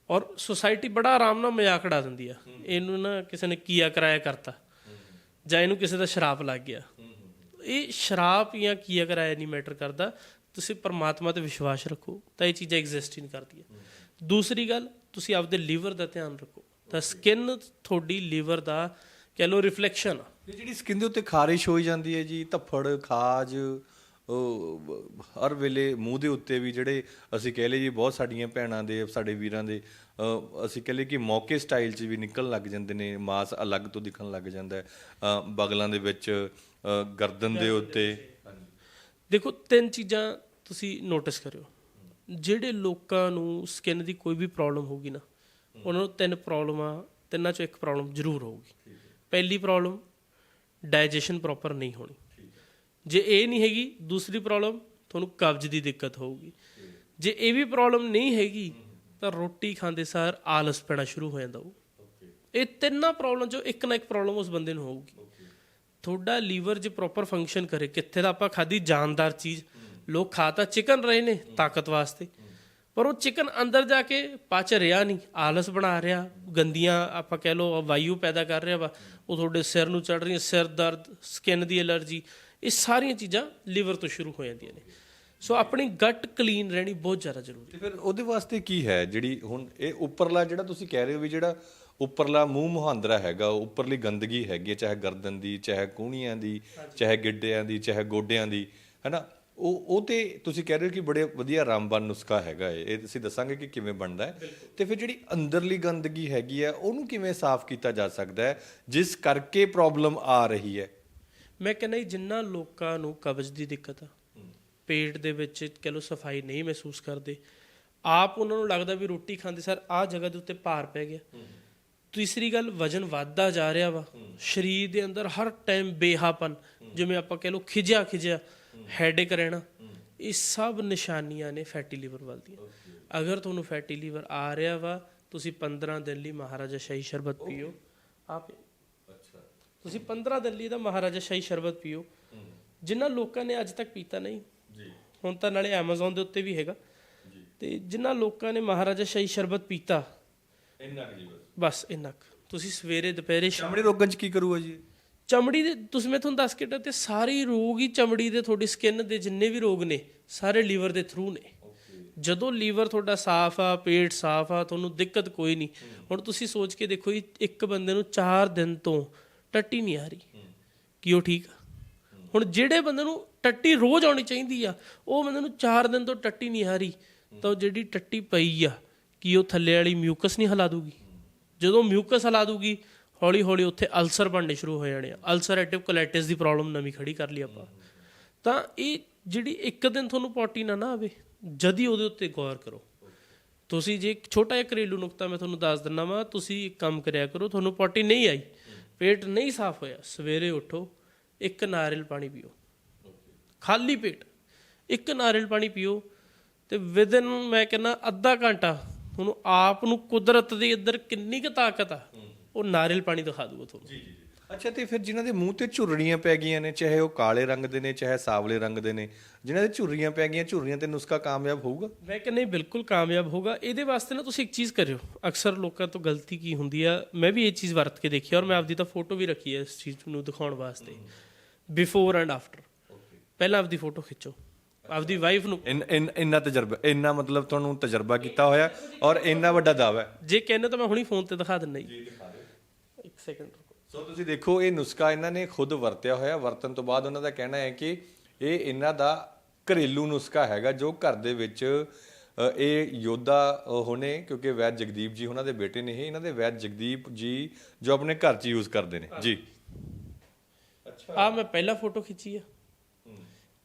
ਔਰ ਸੁਸਾਇਟੀ ਬੜਾ ਆਰਾਮ ਨਾਲ ਮਜ਼ਾਕ ਉਡਾ ਦਿੰਦੀ ਆ। ਇਹਨੂੰ ਨਾ ਕਿਸੇ ਨੇ ਕੀਆ ਕਰਾਇਆ ਕਰਤਾ, ਜਾਂ ਇਹਨੂੰ ਕਿਸੇ ਦਾ ਸ਼ਰਾਪ ਲੱਗ ਗਿਆ। ਇਹ ਸ਼ਰਾਪ ਜਾਂ ਕੀਆ ਕਰਾਇਆ ਨਹੀਂ ਮੈਟਰ ਕਰਦਾ। ਤੁਸੀਂ ਪਰਮਾਤਮਾ ਤੇ ਵਿਸ਼ਵਾਸ ਰੱਖੋ ਤਾਂ ਇਹ ਚੀਜ਼ਾਂ ਐਗਜ਼ਿਸਟ ਹੀ ਨਹੀਂ ਕਰਦੀਆਂ। ਦੂਸਰੀ ਗੱਲ ਤੁਸੀਂ ਆਪਦੇ ਲੀਵਰ ਦਾ ਧਿਆਨ ਰੱਖੋ। ਤਾਂ ਸਕਿਨ ਤੁਹਾਡੀ ਲੀਵਰ ਦਾ ਕਹਿ ਲਓ ਰਿਫਲੈਕਸ਼ਨ ਜਿਹੜੀ ਸਕਿਨ ਦੇ ਉੱਤੇ ਖਾਰਿਸ਼ ਹੋਈ ਜਾਂਦੀ ਹੈ ਜੀ ਧੱਫੜ ਖਾਜ ਉਹ ਹਰ ਵੇਲੇ ਮੂੰਹ ਦੇ ਉੱਤੇ ਵੀ ਜਿਹੜੇ ਅਸੀਂ ਕਹਿ ਲਏ ਜੀ ਬਹੁਤ ਸਾਡੀਆਂ ਭੈਣਾਂ ਦੇ ਸਾਡੇ ਵੀਰਾਂ ਦੇ ਅਸੀਂ ਕਹਿ ਲਏ ਕਿ ਮੌਕੇ ਸਟਾਈਲ 'ਚ ਵੀ ਨਿਕਲਣ ਲੱਗ ਜਾਂਦੇ ਨੇ ਮਾਸ ਅਲੱਗ ਤੋਂ ਦਿਖਣ ਲੱਗ ਜਾਂਦਾ ਹੈ। ਬਗਲਾਂ ਦੇ ਵਿੱਚ ਗਰਦਨ ਦੇ ਉੱਤੇ। ਦੇਖੋ, ਤਿੰਨ ਚੀਜ਼ਾਂ ਤੁਸੀਂ ਨੋਟਿਸ ਕਰਿਓ। ਜਿਹੜੇ ਲੋਕਾਂ ਨੂੰ ਸਕਿਨ ਦੀ ਕੋਈ ਵੀ ਪ੍ਰੋਬਲਮ ਹੋਊਗੀ ਨਾ, ਉਹਨਾਂ ਨੂੰ ਤਿੰਨ ਪ੍ਰੋਬਲਮਾਂ ਤਿੰਨਾਂ ਚੋਂ ਇੱਕ ਪ੍ਰੋਬਲਮ ਜ਼ਰੂਰ ਹੋਊਗੀ। ਪਹਿਲੀ ਪ੍ਰੋਬਲਮ ਡਾਈਜੈਸ਼ਨ ਪ੍ਰੋਪਰ ਨਹੀਂ ਹੋਣੀ। ਜੇ ਇਹ ਨਹੀਂ ਹੈਗੀ, ਦੂਸਰੀ ਪ੍ਰੋਬਲਮ ਤੁਹਾਨੂੰ ਕਬਜ਼ ਦੀ ਦਿੱਕਤ ਹੋਊਗੀ। ਜੇ ਇਹ ਵੀ ਪ੍ਰੋਬਲਮ ਨਹੀਂ ਹੈਗੀ, ਤਾਂ ਰੋਟੀ ਖਾਂਦੇ ਸਾਰ ਆਲਸ ਪੈਣਾ ਸ਼ੁਰੂ ਹੋ ਜਾਂਦਾ ਉਹ ਇਹ ਤਿੰਨਾਂ ਪ੍ਰੋਬਲਮ ਚੋਂ ਇੱਕ ਨਾ ਇੱਕ ਪ੍ਰੋਬਲਮ ਉਸ ਬੰਦੇ ਨੂੰ ਹੋਊਗੀ। ਤੁਹਾਡਾ ਲੀਵਰ ਜੇ ਪ੍ਰੋਪਰ ਫੰਕਸ਼ਨ ਕਰੇ, ਕਿੱਥੇ ਦਾ ਆਪਾਂ ਖਾਦੀ ਜਾਨਦਾਰ ਚੀਜ਼, ਲੋਕ ਖਾ ਤਾਂ ਚਿਕਨ ਰਹੇ ਨੇ ਤਾਕਤ ਵਾਸਤੇ। ਪਰ ਉਹ ਚਿਕਨ ਅੰਦਰ ਜਾ ਕੇ ਪਚ ਰਿਹਾ ਨਹੀਂ, ਆਲਸ ਬਣਾ ਰਿਹਾ, ਗੰਦੀਆਂ ਆਪਾਂ ਕਹਿ ਲਓ ਵਾਯੂ ਪੈਦਾ ਕਰ ਰਿਹਾ ਵਾ, ਉਹ ਤੁਹਾਡੇ ਸਿਰ ਨੂੰ ਚੜ ਰਹੀਆਂ, ਸਿਰ ਦਰਦ ਸਕਿਨ ਦੀ ਅਲਰਜੀ ਇਹ ਸਾਰੀਆਂ ਚੀਜ਼ਾਂ ਲੀਵਰ ਤੋਂ ਸ਼ੁਰੂ ਹੋ ਜਾਂਦੀਆਂ ਨੇ। ਸੋ ਆਪਣੀ ਗਟ ਕਲੀਨ ਰਹਿਣੀ ਬਹੁਤ ਜ਼ਿਆਦਾ ਜ਼ਰੂਰੀ ਤੇ ਫਿਰ ਉਹਦੇ ਵਾਸਤੇ ਕੀ ਹੈ? ਜਿਹੜੀ ਹੁਣ ਇਹ ਉੱਪਰਲਾ ਜਿਹੜਾ ਤੁਸੀਂ ਕਹਿ ਰਹੇ ਹੋ ਵੀ ਜਿਹੜਾ ਉੱਪਰਲਾ ਮੂੰਹ ਮੁਹਾਂਦਰਾ ਹੈਗਾ ਉੱਪਰਲੀ ਗੰਦਗੀ ਹੈਗੀ ਚਾਹੇ ਗਰਦਨ ਦੀ ਚਾਹੇ ਕੂਹਣੀਆਂ ਦੀ ਚਾਹੇ ਗਿੱਡਿਆਂ ਦੀ ਚਾਹੇ ਗੋਡਿਆਂ ਦੀ ਹੈਨਾ? ਉਹ ਉਹ ਤੇ ਤੁਸੀਂ ਕਹਿ ਰਹੇ ਹੋ ਕਿ ਬੜੇ ਵਧੀਆ ਰਾਮਬਾਨ ਨੁਸਖਾ ਹੈਗਾ ਇਹ। ਅਸੀਂ ਦੱਸਾਂਗੇ ਕਿ ਕਿਵੇਂ ਬਣਦਾ ਹੈ। ਤੇ ਫਿਰ ਜਿਹੜੀ ਅੰਦਰਲੀ ਗੰਦਗੀ ਹੈਗੀ ਹੈ ਉਹਨੂੰ ਕਿਵੇਂ ਸਾਫ਼ ਕੀਤਾ ਜਾ ਸਕਦਾ ਹੈ ਜਿਸ ਕਰਕੇ ਪ੍ਰੋਬਲਮ ਆ ਰਹੀ ਹੈ? ਮੈਂ ਕਹਿੰਦਾ ਜਿੰਨਾ ਲੋਕਾਂ ਨੂੰ ਕਬਜ਼ ਦੀ ਦਿੱਕਤ ਆ ਪੇਟ ਦੇ ਵਿੱਚ ਕਹਿ ਲਓ ਸਫ਼ਾਈ ਨਹੀਂ ਮਹਿਸੂਸ ਕਰਦੇ ਆਪ ਉਹਨਾਂ ਨੂੰ ਲੱਗਦਾ ਵੀ ਰੋਟੀ ਖਾਂਦੇ ਸਰ ਆਹ ਜਗ੍ਹਾ ਦੇ ਉੱਤੇ ਭਾਰ ਪੈ ਗਿਆ। ਤੀਸਰੀ ਗੱਲ ਵਜਨ ਵੱਧਦਾ ਜਾ ਰਿਹਾ ਵਾ। ਸਰੀਰ ਦੇ ਅੰਦਰ ਹਰ ਟਾਈਮ ਬੇਹਾਪਨ ਜਿਵੇਂ ਆਪਾਂ ਕਹਿ ਖਿਜਿਆ ਖਿਜਿਆ ਹੈਡੇਕ ਰਹਿਣਾ ਇਹ ਸਭ ਨਿਸ਼ਾਨੀਆਂ ਨੇ ਫੈਟੀ ਲੀਵਰ ਵੱਲ ਦੀਆਂ। ਅਗਰ ਤੁਹਾਨੂੰ ਫੈਟੀ ਲੀਵਰ ਆ ਰਿਹਾ ਵਾ ਤੁਸੀਂ 15 ਦਿਨ ਲਈ ਮਹਾਰਾਜਾ ਸ਼ਾਹੀ ਸ਼ਰਬਤ ਪੀਓ। ਆਪ ਤੁਸੀਂ 15 ਦਿਨ ਲਈ ਦਾ ਮਹਾਰਾਜਾ ਸ਼ਾਹੀ ਸ਼ਰਬਤ ਪੀਓ। ਜਿਨ੍ਹਾਂ ਲੋਕਾਂ ਨੇ ਅੱਜ ਤੱਕ ਪੀਤਾ ਨਹੀਂ ਜੀ। ਹੁਣ ਤਾਂ ਨਾਲੇ Amazon ਦੇ ਉੱਤੇ ਵੀ ਹੈਗਾ। ਤੇ ਜਿਨ੍ਹਾਂ ਲੋਕਾਂ ਨੇ ਮਹਾਰਾਜਾ ਸ਼ਾਹੀ ਸ਼ਰਬਤ ਪੀਤਾ ਇੰਨਾ ਕੁ ਜੀ ਬਸ। ਬਸ ਇੰਨਾ ਕੁ। ਤੁਸੀਂ ਸਵੇਰੇ ਦੁਪਹਿਰੇ ਸ਼ਾਮ ਚਮੜੀ ਰੋਗਾਂ 'ਚ ਕੀ ਕਰੂਗਾ ਜੀ? ਚਮੜੀ ਦੇ ਤੁਸੀਂ ਮੈਂ ਤੁਹਾਨੂੰ ਦੱਸ ਕੇ ਤੇ ਸਾਰੇ ਰੋਗ ਹੀ ਚਮੜੀ ਦੇ ਤੁਹਾਡੀ ਸਕਿਨ ਦੇ ਜਿੰਨੇ ਵੀ ਰੋਗ ਨੇ ਸਾਰੇ ਲੀਵਰ ਦੇ ਥਰੂ ਨੇ। ਜਦੋਂ ਲੀਵਰ ਤੁਹਾਡਾ ਸਾਫ਼ ਆ ਪੇਟ ਸਾਫ਼ ਆ ਤੁਹਾਨੂੰ ਦਿੱਕਤ ਕੋਈ ਨਹੀਂ। ਹੁਣ ਤੁਸੀਂ ਸੋਚ ਕੇ ਦੇਖੋ ਜੀ ਇੱਕ ਬੰਦੇ ਨੂੰ 4 ਦਿਨ ਤੋਂ ਟੱਟੀ ਨਹੀਂ ਆ ਰਹੀ। ਕੀ ਉਹ ਠੀਕ ਆ? ਹੁਣ ਜਿਹੜੇ ਬੰਦੇ ਨੂੰ ਟੱਟੀ ਰੋਜ਼ ਆਉਣੀ ਚਾਹੀਦੀ ਆ ਉਹ ਬੰਦੇ ਨੂੰ 4 ਦਿਨ ਤੋਂ ਟੱਟੀ ਨਹੀਂ ਆ ਰਹੀ। ਤਾਂ ਉਹ ਜਿਹੜੀ ਟੱਟੀ ਪਈ ਆ ਕਿ ਉਹ ਥੱਲੇ ਵਾਲੀ ਮਿਊਕਸ ਨਹੀਂ ਹਿਲਾ ਦੂਗੀ? ਜਦੋਂ ਮਿਊਕਸ ਹਿਲਾ ਦੂਗੀ, ਹੌਲੀ ਹੌਲੀ ਉੱਥੇ ਅਲਸਰ ਬਣਨੇ ਸ਼ੁਰੂ ਹੋ ਜਾਣੇ ਆ। ਅਲਸਰੇਟਿਵ ਕੋਲਾਈਟਿਸ ਦੀ ਪ੍ਰੋਬਲਮ ਨਵੀਂ ਖੜੀ ਕਰ ਲਈ ਆਪਾਂ। ਤਾਂ ਇਹ ਜਿਹੜੀ ਇੱਕ ਦਿਨ ਤੁਹਾਨੂੰ ਪੋਟੀ ਨਾ ਨਾ ਆਵੇ, ਜਦ ਉਹਦੇ ਉੱਤੇ ਗੌਰ ਕਰੋ। ਤੁਸੀਂ ਜੇ ਛੋਟਾ ਜਿਹਾ ਘਰੇਲੂ ਨੁਕਤਾ ਮੈਂ ਤੁਹਾਨੂੰ ਦੱਸ ਦਿੰਦਾ ਵਾਂ, ਤੁਸੀਂ ਇੱਕ ਕੰਮ ਕਰਿਆ ਕਰੋ, ਤੁਹਾਨੂੰ ਪੋਟੀ ਨਹੀਂ ਆਈ। ਪੇਟ ਨਹੀਂ ਸਾਫ਼ ਹੋਇਆ, ਸਵੇਰੇ ਉੱਠੋ, ਇੱਕ ਨਾਰੀਅਲ ਪਾਣੀ ਪੀਓ। ਖਾਲੀ ਪੇਟ ਇੱਕ ਨਾਰੀਅਲ ਪਾਣੀ ਪੀਓ ਤੇ ਵਿਦਨ ਮੈਂ ਕਹਿੰਦਾ ਅੱਧਾ ਘੰਟਾ ਤੁਹਾਨੂੰ ਆਪ ਨੂੰ ਕੁਦਰਤ ਦੀ ਅੰਦਰ ਕਿੰਨੀ ਕੁ ਤਾਕਤ ਆ ਉਹ ਨਾਰੀਅਲ ਪਾਣੀ ਦਿਖਾ ਦੂਗਾ ਤੁਹਾਨੂੰ। ਜੀ ਜੀ ਅੱਛਾ ਤੇ ਫਿਰ ਜਿਨ੍ਹਾਂ ਦੇ ਮੂੰਹ ਤੇ ਝੁਰੜੀਆਂ ਪੈ ਗਈਆਂ ਨੇ ਚਾਹੇ ਉਹ ਕਾਲੇ ਰੰਗ ਦੇ ਨੇ ਚਾਹੇ ਸਾਵਲੇ ਰੰਗ ਦੇ ਨੇ ਜਿਨ੍ਹਾਂ ਦੇ ਝੁਰੜੀਆਂ ਪੈ ਗਈਆਂ ਝੁਰੜੀਆਂ ਤੇ ਨੁਸਖਾ ਕਾਮਯਾਬ ਹੋਊਗਾ? ਮੈਂ ਕਹਿੰਦਾ ਨਹੀਂ ਬਿਲਕੁਲ ਕਾਮਯਾਬ ਹੋਗਾ ਇਹਦੇ ਵਾਸਤੇ ਨਾ ਤੁਸੀਂ ਇੱਕ ਚੀਜ਼ ਕਰਿਓ। ਅਕਸਰ ਲੋਕਾਂ ਤੋਂ ਗਲਤੀ ਕੀ ਹੁੰਦੀ ਆ ਮੈਂ ਵੀ ਇਹ ਚੀਜ਼ ਵਰਤ ਕੇ ਦੇਖੀ ਔਰ ਮੈਂ ਆਪਦੀ ਤਾਂ ਫੋਟੋ ਵੀ ਰੱਖੀ ਹੈ ਇਸ ਚੀਜ਼ ਨੂੰ ਦਿਖਾਉਣ ਵਾਸਤੇ। ਬਿਫੋਰ ਐਂਡ ਆਫਟਰ ਪਹਿਲਾਂ ਆਪਦੀ ਫੋਟੋ ਖਿੱਚੋ। ਆਪਦੀ ਵਾਈਫ ਨੂੰ। ਇਨ ਇਨ- ਇੰਨਾ ਤਜਰਬਾ ਇੰਨਾ ਮਤਲਬ ਤੁਹਾਨੂੰ ਤਜਰਬਾ ਕੀਤਾ ਹੋਇਆ ਔਰ ਇੰਨਾ ਵੱਡਾ ਦਾਵਾ ਹੈ। ਜੇ ਕਹਿੰਦੇ ਤਾਂ ਮੈਂ ਹੁਣੀ ਫੋਨ ਤੇ ਦਿਖਾ ਦਿੰਦਾ ਜੀ। ਇੱਕ ਸੈਕਿੰਡ ਰੁਕੋ। ਸੋ ਤੁਸੀਂ ਦੇਖੋ ਇਹ ਨੁਸਖਾ ਇਹਨਾਂ ਨੇ ਖੁਦ ਵਰਤਿਆ ਹੋਇਆ। ਵਰਤਨ ਤੋਂ ਬਾਅਦ ਉਹਨਾਂ ਦਾ ਕਹਿਣਾ ਹੈ ਕਿ ਇਹ ਇਹਨਾਂ ਦਾ ਘਰੇਲੂ ਨੁਸਖਾ ਹੈਗਾ ਜੋ ਘਰ ਦੇ ਵਿੱਚ ਅ, ਇਹ ਯੋਧਾ ਅ, ਹੋਣੇ ਕਿਉਂਕਿ ਵੈਦ ਜਗਦੀਪ ਜੀ ਉਹਨਾਂ ਦੇ ਬੇਟੇ ਨੇ ਇਹ। ਇਹਨਾਂ ਦੇ ਵੈਦ ਜਗਦੀਪ ਜੀ ਜੋ ਆਪਣੇ ਘਰ 'ਚ ਯੂਜ਼ ਕਰਦੇ ਨੇ। ਜੀ। ਆ ਮੈਂ ਪਹਿਲਾਂ ਫੋਟੋ ਖਿੱਚੀ ਆ।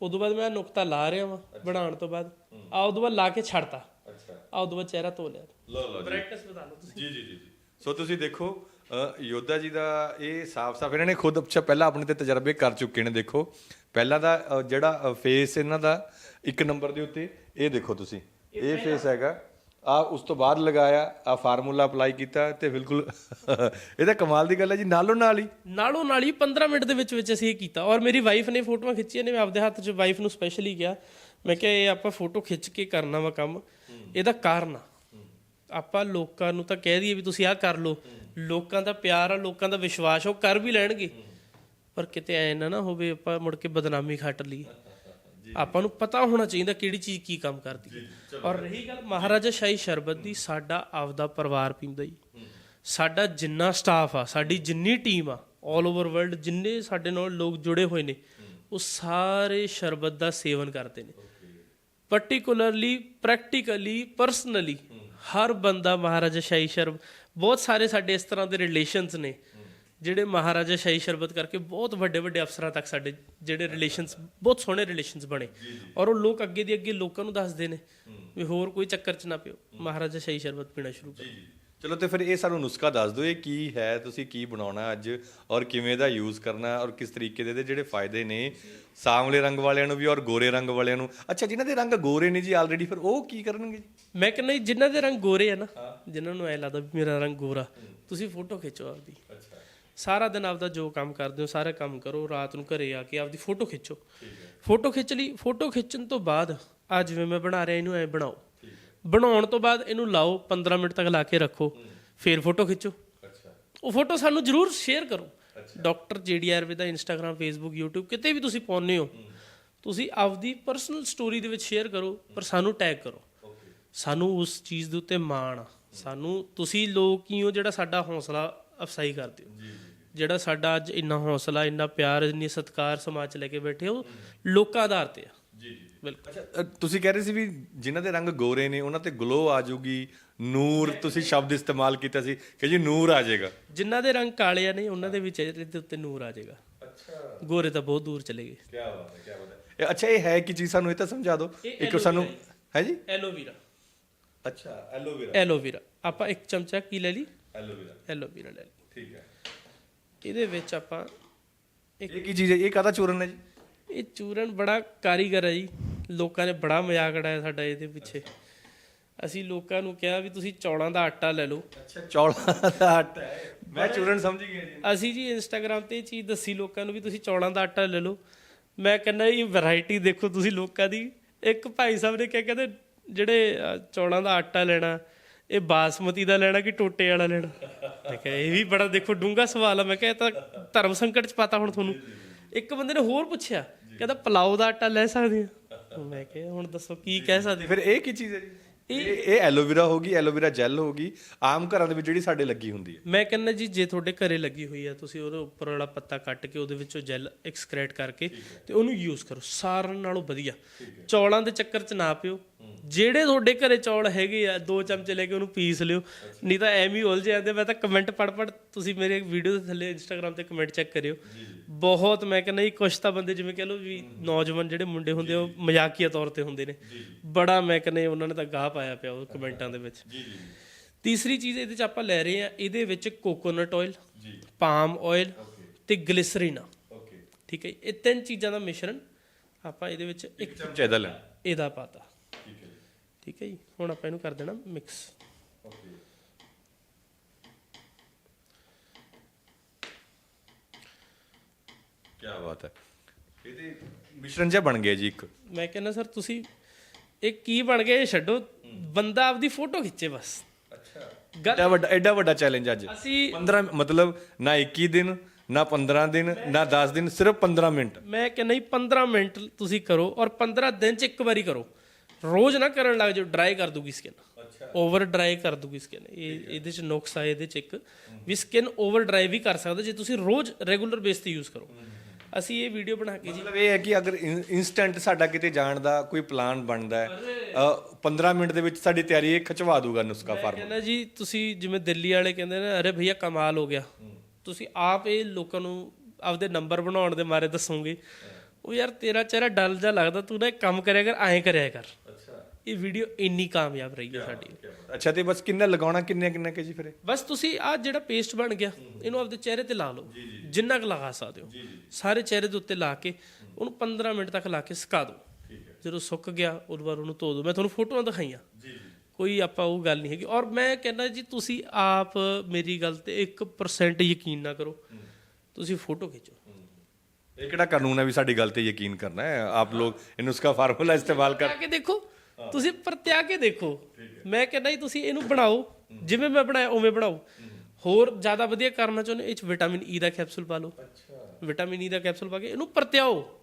ਉਦੋਂ ਬਾਅਦ ਮੈਂ ਨੁਕਤਾ ਲਾ ਰਿਹਾ ਵਾਂ ਬਣਾਉਣ ਤੋਂ ਬਾਅਦ। ਆ ਉਦੋਂ ਬਾਅਦ ਲਾ ਕੇ ਛੱਡਤਾ। ਅੱਛਾ। ਆ ਉਦੋਂ ਬਾਅਦ ਚਿਹਰਾ ਧੋ ਲਿਆ। ਲਓ ਲਓ ਬ੍ਰਾਈਟਨੈਸ ਵਧਾ ਲਓ ਤੁਸੀਂ। ਜੀ ਜੀ ਜੀ ਸੋ ਤੁਸੀਂ ਦੇਖੋ ਯੋਧਾ ਜੀ ਦਾ ਇਹ ਸਾਫ਼-ਸਾਫ਼ ਇਹਨਾਂ ਨੇ ਖੁਦ ਅੱਛਾ ਪਹਿਲਾਂ ਆਪਣੇ ਤੇ ਤਜਰਬੇ ਕਰ ਚੁੱਕੇ ਨੇ ਦੇਖੋ। ਪਹਿਲਾਂ ਦਾ ਜਿਹੜਾ ਫੇਸ ਇਹਨਾਂ ਦਾ ਇੱਕ ਨੰਬਰ ਦੇ ਉੱਤੇ ਇਹ ਦੇਖੋ ਤੁਸੀਂ। ਇਹ ਫੇਸ ਹੈਗਾ। ਆ ਉਸ ਤੋਂ ਬਾਅਦ ਲਗਾਇਆ, ਆ ਫਾਰਮੂਲਾ ਅਪਲਾਈ ਕੀਤਾ ਤੇ ਬਿਲਕੁਲ *laughs* ਇਹ ਤਾਂ ਕਮਾਲ ਦੀ ਗੱਲ ਹੈ ਜੀ, ਨਾਲੋਂ ਨਾਲ ਹੀ। ਨਾਲੋਂ ਨਾਲ ਹੀ 15 ਮਿੰਟ ਦੇ ਵਿੱਚ ਵਿੱਚ ਅਸੀਂ ਇਹ ਕੀਤਾ ਔਰ ਮੇਰੀ ਵਾਈਫ ਨੇ ਫੋਟੋਆਂ ਖਿੱਚੀਆਂ ਨੇ, ਮੈਂ ਆਪਦੇ ਹੱਥ 'ਚ ਵਾਈਫ ਨੂੰ ਸਪੈਸ਼ਲੀ ਕਿਹਾ। ਮੈਂ ਕਿਹਾ, ਇਹ ਆਪਾਂ ਫੋਟੋ ਖਿੱਚ ਕੇ ਕਰਨਾ ਵਾ ਕੰਮ। ਇਹਦਾ ਕਾਰਨ ਆ। ਆਪਾਂ ਲੋਕਾਂ ਨੂੰ ਤਾਂ ਕਹਿ ਦਈਏ ਵੀ ਤੁਸੀਂ ਆਹ ਕਰ ਲਓ। ਲੋਕਾਂ ਦਾ ਪਿਆਰ ਆ, ਲੋਕਾਂ ਦਾ ਵਿਸ਼ਵਾਸ ਉਹ ਕਰ ਵੀ ਲੈਣਗੇ। ਪਰ ਕਿਤੇ ਐ ਨਾ ਨਾ ਹੋਵੇ, ਆਪਾਂ ਮੁੜ ਕੇ ਬਦਨਾਮੀ ਖੱਟ ਲਈਏ। ਆਪਾਂ ਨੂੰ ਪਤਾ ਹੋਣਾ ਚਾਹੀਦਾ ਕਿਹੜੀ ਚੀਜ਼ ਕੀ ਕੰਮ ਕਰਦੀ ਹੈ। ਔਰ ਰਹੀ ਗੱਲ ਮਹਾਰਾਜਾ ਸ਼ਾਹੀ ਸ਼ਰਬਤ ਦੀ ਸਾਡਾ ਆਪਦਾ ਪਰਿਵਾਰ ਪੀਂਦਾ ਹੀ। ਸਾਡਾ ਜਿੰਨਾ ਸਟਾਫ ਆ ਸਾਡੀ ਜਿੰਨੀ ਟੀਮ ਆ 올 ਓਵਰ ਵਰਲਡ ਜਿੰਨੇ ਸਾਡੇ ਨਾਲ ਲੋਕ ਜੁੜੇ ਹੋਏ ਨੇ ਉਹ ਸਾਰੇ ਸ਼ਰਬਤ ਦਾ ਸੇਵਨ ਕਰਦੇ ਨੇ। ਪਾਰਟਿਕੂਲਰਲੀ ਪ੍ਰੈਕਟੀਕਲੀ ਪਰਸਨਲੀ ਹਰ ਬੰਦਾ ਮਹਾਰਾਜਾ ਸ਼ਾਹੀ ਸ਼ਰਬਤ ਬਹੁਤ ਸਾਰੇ ਸਾਡੇ ਇਸ ਤਰ੍ਹਾਂ ਦੇ ਰਿਲੇਸ਼ਨਸ ਨੇ। ਜਿਹੜੇ ਮਹਾਰਾਜਾ ਸ਼ਾਹੀ ਸ਼ਰਬਤ ਕਰਕੇ ਬਹੁਤ ਵੱਡੇ ਵੱਡੇ ਅਫਸਰਾਂ ਤੱਕ ਸਾਡੇ ਜਿਹੜੇ ਰਿਲੇਸ਼ਨਸ ਬਹੁਤ ਸੋਹਣੇ ਰਿਲੇਸ਼ਨਸ ਬਣੇ। ਔਰ ਉਹ ਲੋਕ ਅੱਗੇ ਦੀ ਅੱਗੇ ਲੋਕਾਂ ਨੂੰ ਦੱਸਦੇ ਨੇ ਵੀ ਹੋਰ ਕੋਈ ਚੱਕਰ 'ਚ ਨਾ ਪਿਓ ਮਹਾਰਾਜਾ ਸ਼ਾਹੀ ਸ਼ਰਬਤ ਪੀਣਾ ਸ਼ੁਰੂ ਕਰੋ। ਚਲੋ ਤੇ ਫਿਰ ਇਹ ਸਾਨੂੰ ਨੁਸਖਾ ਦੱਸ ਦਿਓ ਇਹ ਕੀ ਹੈ ਤੁਸੀਂ ਕੀ ਬਣਾਉਣਾ ਅੱਜ ਔਰ ਕਿਵੇਂ ਦਾ ਯੂਜ਼ ਕਰਨਾ ਔਰ ਕਿਸ ਤਰੀਕੇ ਦੇ ਜਿਹੜੇ ਫਾਇਦੇ ਨੇ ਸਾਂਵਲੇ ਰੰਗ ਵਾਲਿਆਂ ਨੂੰ ਵੀ ਔਰ ਗੋਰੇ ਰੰਗ ਵਾਲਿਆਂ ਨੂੰ। ਅੱਛਾ ਜਿਨ੍ਹਾਂ ਦੇ ਰੰਗ ਗੋਰੇ ਨੇ ਜੀ ਆਲਰੇਡੀ ਫਿਰ ਉਹ ਕੀ ਕਰਨਗੇ ਜੀ? ਮੈਂ ਕਹਿੰਦਾ ਜਿਨ੍ਹਾਂ ਦੇ ਰੰਗ ਗੋਰੇ ਆ ਨਾ ਜਿਨ੍ਹਾਂ ਨੂੰ ਐ ਲੱਗਦਾ ਵੀ ਮੇਰਾ ਰੰਗ ਗੋਰਾ ਤੁਸੀਂ ਫੋਟੋ ਖਿੱਚੋ ਆਪਦੀ। ਸਾਰਾ ਦਿਨ ਆਪਦਾ ਜੋ ਕੰਮ ਕਰਦੇ ਹੋ ਸਾਰੇ ਕੰਮ ਕਰੋ ਰਾਤ ਨੂੰ ਘਰੇ ਆ ਕੇ ਆਪਦੀ ਫੋਟੋ ਖਿੱਚੋ। ਫੋਟੋ ਖਿੱਚ ਲਈ ਫੋਟੋ ਖਿੱਚਣ ਤੋਂ ਬਾਅਦ ਆ ਜਿਵੇਂ ਮੈਂ ਬਣਾ ਰਿਹਾ ਇਹਨੂੰ ਐ ਬਣਾਓ। ਬਣਾਉਣ ਤੋਂ ਬਾਅਦ ਇਹਨੂੰ ਲਾਓ 15 ਮਿੰਟ ਤੱਕ ਲਾ ਕੇ ਰੱਖੋ ਫਿਰ ਫੋਟੋ ਖਿੱਚੋ। ਉਹ ਫੋਟੋ ਸਾਨੂੰ ਜਰੂਰ ਸ਼ੇਅਰ ਕਰੋ। ਡਾਕਟਰ ਜੀਡੀ ਆਯੁਰਵੇਦ ਦਾ ਇੰਸਟਾਗ੍ਰam ਫੇਸਬੁੱਕ YouTube ਕਿਤੇ ਵੀ ਤੁਸੀਂ ਪਾਉਂਦੇ ਹੋ ਤੁਸੀਂ ਆਪਦੀ ਪਰਸਨਲ ਸਟੋਰੀ ਦੇ ਵਿੱਚ ਸ਼ੇਅਰ ਕਰੋ ਪਰ ਸਾਨੂੰ ਟੈਗ ਕਰੋ। ਸਾਨੂੰ ਉਸ ਚੀਜ਼ ਦੇ ਉੱਤੇ ਮਾਣ ਆ। ਸਾਨੂੰ ਤੁਸੀਂ ਲੋਕ ਹੀ ਹੋ ਜਿਹੜਾ ਸਾਡਾ ਹੌਸਲਾ ਅਫਸਾਈ ਕਰਦੇ ਹੋ। ਜਿਹੜਾ ਸਾਡਾ ਅੱਜ ਇੰਨਾ ਹੌਸਲਾ ਇੰਨਾ ਪਿਆਰ ਇੰਨੀ ਸਤਿਕਾਰ ਸਮਾਜ ਚ ਲੈ ਕੇ ਬੈਠੇ ਹੋ ਲੋਕਾਂ ਆਧਾਰ ਤੇ ਆ। ਜੀ ਜੀ। ਬਿਲਕੁਲ। ਅੱਛਾ ਤੁਸੀਂ ਕਹਿ ਰਹੇ ਸੀ ਵੀ ਜਿਨ੍ਹਾਂ ਦੇ ਰੰਗ ਗੋਰੇ ਨੇ ਉਹਨਾਂ ਤੇ ਗਲੋ ਆ ਜਾਊਗੀ ਨੂਰ ਤੁਸੀਂ ਸ਼ਬਦ ਇਸਤੇਮਾਲ ਕੀਤਾ ਸੀ ਕਿ ਜੀ ਨੂਰ ਆ ਜਾਏਗਾ। ਜਿਨ੍ਹਾਂ ਦੇ ਰੰਗ ਕਾਲੇ ਆ ਨੇ ਉਹਨਾਂ ਦੇ ਵੀ ਚਿਹਰੇ ਦੇ ਉੱਤੇ ਨੂਰ ਆ ਜਾਏਗਾ। ਅੱਛਾ। ਗੋਰੇ ਤਾਂ ਬਹੁਤ ਦੂਰ ਚਲੇ ਗਏ। ਕੀ ਬਾਤ ਹੈ ਕੀ ਬਾਤ ਹੈ। ਅੱਛਾ ਇਹ ਹੈ ਕੀ ਚੀਜ਼? ਸਾਨੂੰ ਇਹ ਤਾਂ ਸਮਝਾ ਦਿਓ। ਇੱਕ ਸਾਨੂੰ ਹੈ ਜੀ? ਐਲੋਵੀਰਾ। ਅੱਛਾ ਐਲੋਵੇਰਾ। ਐਲੋਵੀਰਾ। ਆਪਾਂ ਇੱਕ ਚਮਚਾ ਕੀ ਲੈ ਲਈ? ਐਲੋਵੇਰਾ। ਐਲੋਵੀਰਾ ਲੈ ਲਈ। ਠੀਕ ਹੈ। ਇਹਦੇ ਵਿੱਚ ਆਪਾਂ ਇਹ ਕੀ ਚੀਜ਼ ਹੈ? ਇਹ ਕਾਹਦਾ ਚੂਰਨ ਹੈ ਜੀ? ਇਹ ਚੂਰਨ ਬੜਾ ਕਾਰੀਗਰ ਹੈ ਜੀ। ਲੋਕਾਂ ਨੇ ਬੜਾ ਮਜ਼ਾਕ ਉਡਾਇਆ ਸਾਡਾ ਇਹਦੇ ਪਿੱਛੇ। ਅਸੀਂ ਲੋਕਾਂ ਨੂੰ ਕਿਹਾ ਵੀ ਤੁਸੀਂ ਚੌਲਾਂ ਦਾ ਆਟਾ ਲੈ ਲਓ। ਅੱਛਾ ਚੌਲਾਂ ਦਾ ਆਟਾ ਹੈ। ਮੈਂ ਚੂਰਨ ਸਮਝ ਗਿਆ ਜੀ। ਅਸੀਂ ਜੀ ਇੰਸਟਾਗ੍ਰam ਤੇ ਇਹ ਚੀਜ਼ ਦੱਸੀ ਲੋਕਾਂ ਨੂੰ ਵੀ ਤੁਸੀਂ ਚੌਲਾਂ ਦਾ ਆਟਾ ਲੈ ਲਓ। ਮੈਂ ਕਹਿੰਦਾ ਇਹ ਵੈਰਾਈਟੀ ਦੇਖੋ ਤੁਸੀਂ ਲੋਕਾਂ ਦੀ। ਇੱਕ ਭਾਈ ਸਾਹਿਬ ਨੇ ਕਿਹਾ ਕਹਿੰਦੇ ਜਿਹੜੇ ਚੌਲਾਂ ਦਾ ਆਟਾ ਲੈਣਾ ਇਹ ਬਾਸਮਤੀ ਦਾ ਲੈਣਾ ਕਿ ਟੋਟੇ ਵਾਲਾ ਲੈਣਾ? ਮੈਂ ਕਿਹਾ ਇਹ ਵੀ ਬੜਾ ਦੇਖੋ ਡੂੰਘਾ ਸਵਾਲ ਆ। ਮੈਂ ਕਿਹਾ ਇਹ ਤਾਂ ਧਰਮ ਸੰਕਟ ਚ ਪਾਤਾ ਹੁਣ ਤੁਹਾਨੂੰ। ਇੱਕ ਬੰਦੇ ਨੇ ਹੋਰ ਪੁੱਛਿਆ ਕਹਿੰਦਾ ਪਲਾਓ ਦਾ ਆਟਾ ਲੈ ਸਕਦੇ ਆ। ਮੈਂ ਕਿਹਾ ਹੁਣ ਦੱਸੋ ਕੀ ਕਹਿ ਸਕਦੇ ਫਿਰ ਇਹ ਕੀ ਚੀਜ਼ ਹੈ ਜੀ? ਇਹ ਇਹ ਐਲੋਵੇਰਾ ਹੋਗੀ ਐਲੋਵੇਰਾ ਜੈਲ ਹੋਗੀ ਆਮ ਘਰਾਂ ਦੇ ਵਿੱਚ ਜਿਹੜੀ ਸਾਡੇ ਲੱਗੀ ਹੁੰਦੀ ਹੈ। ਮੈਂ ਕਹਿੰਦਾ ਜੀ ਜੇ ਤੁਹਾਡੇ ਘਰੇ ਲੱਗੀ ਹੋਈ ਆ ਤੁਸੀਂ ਉਹਦੇ ਉੱਪਰ ਵਾਲਾ ਪੱਤਾ ਕੱਟ ਕੇ ਉਹਦੇ ਵਿੱਚੋਂ ਜੈਲ ਐਕਸਕ੍ਰੇਟ ਕਰਕੇ ਤੇ ਉਹਨੂੰ ਯੂਜ਼ ਕਰੋ। ਸਾਰਿਆਂ ਨਾਲੋਂ ਵਧੀਆ। ਚੌਲਾਂ ਦੇ ਚੱਕਰ 'ਚ ਨਾ ਪਿਓ। ਜਿਹੜੇ ਤੁਹਾਡੇ ਘਰੇ ਚੌਲ ਹੈਗੇ ਆ ਦੋ ਚਮਚੇ ਲੈ ਕੇ ਉਹਨੂੰ ਪੀਸ ਲਿਓ। ਨਹੀਂ ਤਾਂ ਐਵੇਂ ਹੀ ਉਲਝ ਜਾਂਦੇ ਮੈਂ ਤਾਂ ਕਮੈਂਟ ਪੜ ਪੜ ਤੁਸੀਂ ਮੇਰੇ ਵੀਡੀਓ ਦੇ ਥੱਲੇ ਇੰਸਟਾਗ੍ਰam ਤੇ ਕਮੈਂਟ ਚੈੱਕ ਕਰਿਓ। ਬਹੁਤ ਮੈਂ ਕਹਿੰਦਾ ਜੀ ਕੁਛ ਤਾਂ ਬੰਦੇ ਜਿਵੇਂ ਕਹ ਲਓ ਵੀ ਨੌਜਵਾਨ ਜਿਹੜੇ ਮੁੰਡੇ ਹੁੰਦੇ ਉਹ ਮਜ਼ਾਕੀਆ ਤੌਰ ਤੇ ਹੁੰਦੇ ਨੇ। ਬੜਾ ਮੈਂ ਕਹਿੰਦਾ ਉਹਨਾਂ ਨੇ ਤਾਂ ਗਾਹ ਪਾਇਆ ਪਿਆ ਉਹ ਕਮੈਂਟਾਂ ਦੇ ਵਿੱਚ। ਤੀਸਰੀ ਚੀਜ਼ ਇਹਦੇ ਚ ਆਪਾਂ ਲੈ ਰਹੇ ਆ ਇਹਦੇ ਵਿੱਚ ਕੋਕੋਨਟ ਆਇਲ ਪਾਮ ਆਇਲ ਤੇ ਗਲਿਸਰੀਨ ਓਕੇ। ਠੀਕ ਹੈ ਜੀ। ਇਹ ਤਿੰਨ ਚੀਜ਼ਾਂ ਦਾ ਮਿਸ਼ਰਣ ਆਪਾਂ ਇਹਦੇ ਵਿੱਚ ਇੱਕ ਇੱਕ ਚਮਚਾ ਇਹਦਾ ਲੈਣਾ ਇਹਦਾ ਪਾਤਾ ਠੀਕ ਹੈ ਜੀ ਹੁਣ ਆਪਾਂ ਇਹਨੂੰ ਕਰ ਦੇਣਾ ਮਿਕਸ ਓਕੇ ਕੀ ਬਾਤ ਹੈ। ਇਹਦੇ ਮਿਸ਼ਰਣ ਜਿਹਾ ਬਣ ਗਿਆ ਜੀ ਇੱਕ। ਮੈਂ ਕਹਿੰਦਾ ਸਰ ਤੁਸੀਂ ਇਹ ਕੀ ਬਣ ਗਿਆ ਇਹ ਛੱਡੋ। ਬੰਦਾ ਆਪਦੀ ਫੋਟੋ ਖਿੱਚੇ ਬਸ। ਅੱਛਾ। ਐਡਾ ਵੱਡਾ ਐਡਾ ਵੱਡਾ ਚੈਲੰਜ ਅੱਜ। ਅਸੀਂ 15 ਮਤਲਬ ਨਾ 21 ਦਿਨ ਨਾ 15 ਦਿਨ ਨਾ 10 ਦਿਨ ਸਿਰਫ 15 ਮਿੰਟ। ਮੈਂ ਕਹਿੰਦਾ ਜੀ 15 ਮਿੰਟ ਤੁਸੀਂ ਕਰੋ ਔਰ 15 ਦਿਨ ਚ ਇੱਕ ਵਾਰੀ ਕਰੋ। ਰੋਜ਼ ਨਾ ਕਰਨ ਲੱਗ ਜਾਓ ਡਰਾਈ ਕਰ ਦੂਗੀ ਸਕਿਨ ਅੱਛਾ। ਓਵਰ ਡਰਾਈ ਕਰ ਦੂਗੀ ਸਕਿਨ ਇਹ ਇਹਦੇ ਚ ਨੁਕਸ ਆ ਇਹਦੇ ਚ ਇੱਕ। ਵੀ ਸਕਿਨ ਓਵਰ ਡਰਾਈ ਵੀ ਕਰ ਸਕਦਾ ਜੇ ਤੁਸੀਂ ਰੋਜ਼ ਰੈਗੂਲਰ ਬੇਸ ਤੇ ਯੂਜ਼ ਕਰੋ। ਅਸੀਂ ਇਹ ਵੀਡੀਓ ਬਣਾ ਕੇ ਜੀ ਮਤਲਬ ਇਹ ਹੈ ਕਿ ਅਗਰ ਇਨਸਟੈਂਟ ਸਾਡਾ ਕਿਤੇ ਜਾਣ ਦਾ ਕੋਈ ਪਲਾਨ ਬਣਦਾ ਹੈ ਅ, 15 ਮਿੰਟ ਦੇ ਵਿੱਚ ਸਾਡੀ ਤਿਆਰੀ ਇਹ ਖਿਚਵਾ ਦੂਗਾ ਨੁਸਖਾ ਫਾਰਮ। ਕਹਿੰਦਾ ਜੀ ਤੁਸੀਂ ਜਿਵੇਂ ਦਿੱਲੀ ਵਾਲੇ ਕਹਿੰਦੇ ਨੇ ਅਰੇ ਭਈਆ ਕਮਾਲ ਹੋ ਗਿਆ। ਤੁਸੀਂ ਆਪ ਇਹ ਲੋਕਾਂ ਨੂੰ ਆਪਦੇ ਨੰਬਰ ਬਣਾਉਣ ਦੇ ਮਾਰੇ ਦੱਸੋਗੇ। ਉਹ ਯਾਰ ਤੇਰਾ ਚਿਹਰਾ ਡਲ ਜਾ ਲੱਗਦਾ ਤੂੰ ਨਾ ਇੱਕ ਕੰਮ ਕਰਿਆ ਕਰ ਐਂ ਕਰਿਆ ਕਰ। ਇਹ ਵੀਡੀਓ ਇੰਨੀ ਕਾਮਯਾਬ ਰਹੀ ਹੈ ਸਾਡੀ। ਅੱਛਾ ਤੇ ਬਸ ਕਿੰਨਾ ਲਗਾਉਣਾ ਕਿੰਨੇ ਕਿੰਨੇ ਕੇ ਜੀ ਫਿਰ? ਬਸ ਤੁਸੀਂ ਆ ਜਿਹੜਾ ਪੇਸਟ ਬਣ ਗਿਆ ਇਹਨੂੰ ਆਪਦੇ ਚਿਹਰੇ ਤੇ ਲਾ ਲਓ। ਜਿੰਨਾ ਕੁ ਲਗਾ ਸਕਦੇ ਹੋ। ਸਾਰੇ ਚਿਹਰੇ ਦੇ ਉੱਤੇ ਲਾ ਕੇ ਉਹਨੂੰ 15 ਮਿੰਟ ਤੱਕ ਲਾ ਕੇ ਸੁਕਾ ਦਿਓ। ਜਦੋਂ ਸੁੱਕ ਗਿਆ ਉਦੋਂ ਬਾਅਦ ਉਹਨੂੰ ਧੋ ਦਿਓ। ਮੈਂ ਤੁਹਾਨੂੰ ਫੋਟੋਆਂ ਦਿਖਾਈਆਂ। ਕੋਈ ਆਪਾਂ ਉਹ ਗੱਲ ਨਹੀਂ ਹੈਗੀ। ਔਰ ਮੈਂ ਕਹਿੰਦਾ ਜੀ ਤੁਸੀਂ ਆਪ ਮੇਰੀ ਗੱਲ ਤੇ 1% ਯਕੀਨ ਨਾ ਕਰੋ। ਤੁਸੀਂ ਫੋਟੋ ਖਿੱਚੋ। ਇਹ ਕਿਹੜਾ ਕਾਨੂੰਨ ਹੈ ਵੀ ਸਾਡੀ ਗੱਲ ਤੇ ਯਕੀਨ ਕਰਨਾ ਹੈ? ਆਪ ਲੋਗ ਇਹ ਨੁਸਖਾ ਫਾਰਮੂਲਾ ਇਸਤੇਮਾਲ ਕਰ ਕੇ ਦੇਖੋ। ਤੁਸੀਂ ਪਰਤਿਆ ਕੇ ਦੇਖੋ। ਮੈਂ ਕਹਿੰਦਾ ਜੀ ਤੁਸੀਂ ਇਹਨੂੰ ਬਣਾਓ। ਜਿਵੇਂ ਮੈਂ ਬਣਾਇਆ ਉਵੇਂ ਬਣਾਓ। ਹੋਰ ਜ਼ਿਆਦਾ ਵਧੀਆ ਕਰਨਾ ਚਾਹੁੰਦੇ ਇਹ ਚ ਵਿਟਾਮਿਨ ਈ ਦਾ ਕੈਪਸੂਲ ਪਾ ਲਓ। ਵਿਟਾਮਿਨ ਈ ਦਾ ਕੈਪਸੂਲ ਪਾ ਕੇ ਇਹਨੂੰ ਪਰਤਿਆਓ।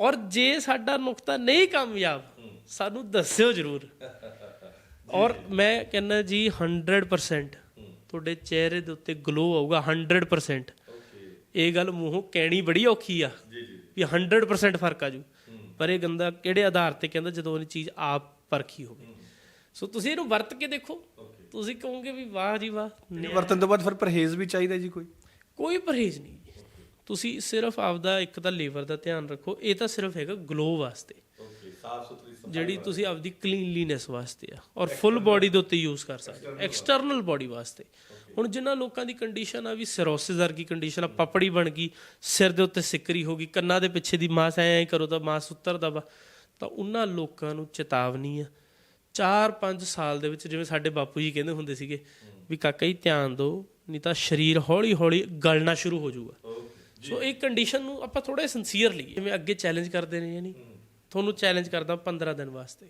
ਔਰ ਜੇ ਸਾਡਾ ਨੁਕਤਾ ਨਹੀਂ ਕਾਮਯਾਬ ਸਾਨੂੰ ਦੱਸਿਓ ਜ਼ਰੂਰ। *laughs* ਔਰ ਮੈਂ ਕਹਿੰਦਾ ਜੀ 100% ਤੁਹਾਡੇ ਚਿਹਰੇ ਦੇ ਉੱਤੇ ਗਲੋ ਆਊਗਾ 100% ਇਹ ਗੱਲ ਮੂੰਹੋਂ ਕਹਿਣੀ ਬੜੀ ਔਖੀ ਆ ਵੀ 100% ਫ਼ਰਕ ਆ ਜੂ। ਪਰ ਇਹ ਗੰਦਾ ਕਿਹੜੇ ਆਧਾਰ ਤੇ ਕਹਿੰਦਾ ਜਦੋਂ ਇਹ ਚੀਜ਼ ਆਪ ਪਰਖੀ ਹੋਵੇ। ਸੋ ਤੁਸੀਂ ਇਹਨੂੰ ਵਰਤ ਕੇ ਦੇਖੋ। ਤੁਸੀਂ ਕਹੋਗੇ ਵੀ ਵਾਹ ਜੀ ਵਾਹ ਵਰਤਣ ਤੋਂ ਬਾਅਦ ਫਿਰ ਪਰਹੇਜ਼ ਵੀ ਚਾਹੀਦਾ ਜੀ ਕੋਈ? ਕੋਈ ਪਰਹੇਜ਼ ਨਹੀਂ। ਤੁਸੀਂ ਸਿਰਫ ਆਪਦਾ ਇੱਕ ਤਾਂ ਲੀਵਰ ਦਾ ਧਿਆਨ ਰੱਖੋ ਇਹ ਤਾਂ ਸਿਰਫ ਹੈਗਾ ਗਲੋ ਵਾਸਤੇ। ਓਕੇ ਸਾਫ਼ ਸੁਥਰੀ ਜਿਹੜੀ ਤੁਸੀਂ ਆਪਦੀ ਕਲੀਨਲੀਨੈਸ ਵਾਸਤੇ ਆ ਔਰ ਫੁੱਲ ਬਾਡੀ ਦੇ ਉੱਤੇ ਯੂਜ਼ ਕਰ ਸਕਦੇ ਐਕਸਟਰਨਲ ਬਾਡੀ ਵਾਸਤੇ। ਹੁਣ ਜਿਨ੍ਹਾਂ ਲੋਕਾਂ ਦੀ ਕੰਡੀਸ਼ਨ ਆ ਵੀ ਸਿਰੋਸਿਸ ਵਰਗੀ ਕੰਡੀਸ਼ਨ ਆ ਪਪੜੀ ਬਣ ਗਈ ਸਿਰ ਦੇ ਉੱਤੇ ਸਿੱਕਰੀ ਹੋ ਗਈ ਕੰਨਾਂ ਦੇ ਪਿੱਛੇ ਦੀ ਮਾਸ ਐ ਐ ਕਰੋ ਤਾਂ ਮਾਸ ਉਤਰਦਾ ਵਾ ਤਾਂ ਉਹਨਾਂ ਲੋਕਾਂ ਨੂੰ ਚੇਤਾਵਨੀ ਆ। 4-5 ਸਾਲ ਦੇ ਵਿੱਚ ਜਿਵੇਂ ਸਾਡੇ ਬਾਪੂ ਜੀ ਕਹਿੰਦੇ ਹੁੰਦੇ ਸੀਗੇ ਵੀ ਕਾਕਾ ਜੀ ਧਿਆਨ ਦਿਓ ਨਹੀਂ ਤਾਂ ਸਰੀਰ ਹੌਲੀ-ਹੌਲੀ ਗਲਣਾ ਸ਼ੁਰੂ ਹੋ ਜਾਊਗਾ। ਸੋ ਇਹ ਕੰਡੀਸ਼ਨ ਨੂੰ ਆਪਾਂ ਥੋੜਾ ਸਿੰਸੀਅਰ ਲਈਏ ਜਿਵੇਂ ਅੱਗੇ ਚੈਲੰਜ ਕਰਦੇ ਨੇ ਯਾਨੀ ਤੁਹਾਨੂੰ ਚੈਲੰਜ ਕਰਦਾ 15 ਦਿਨ ਵਾਸਤੇ।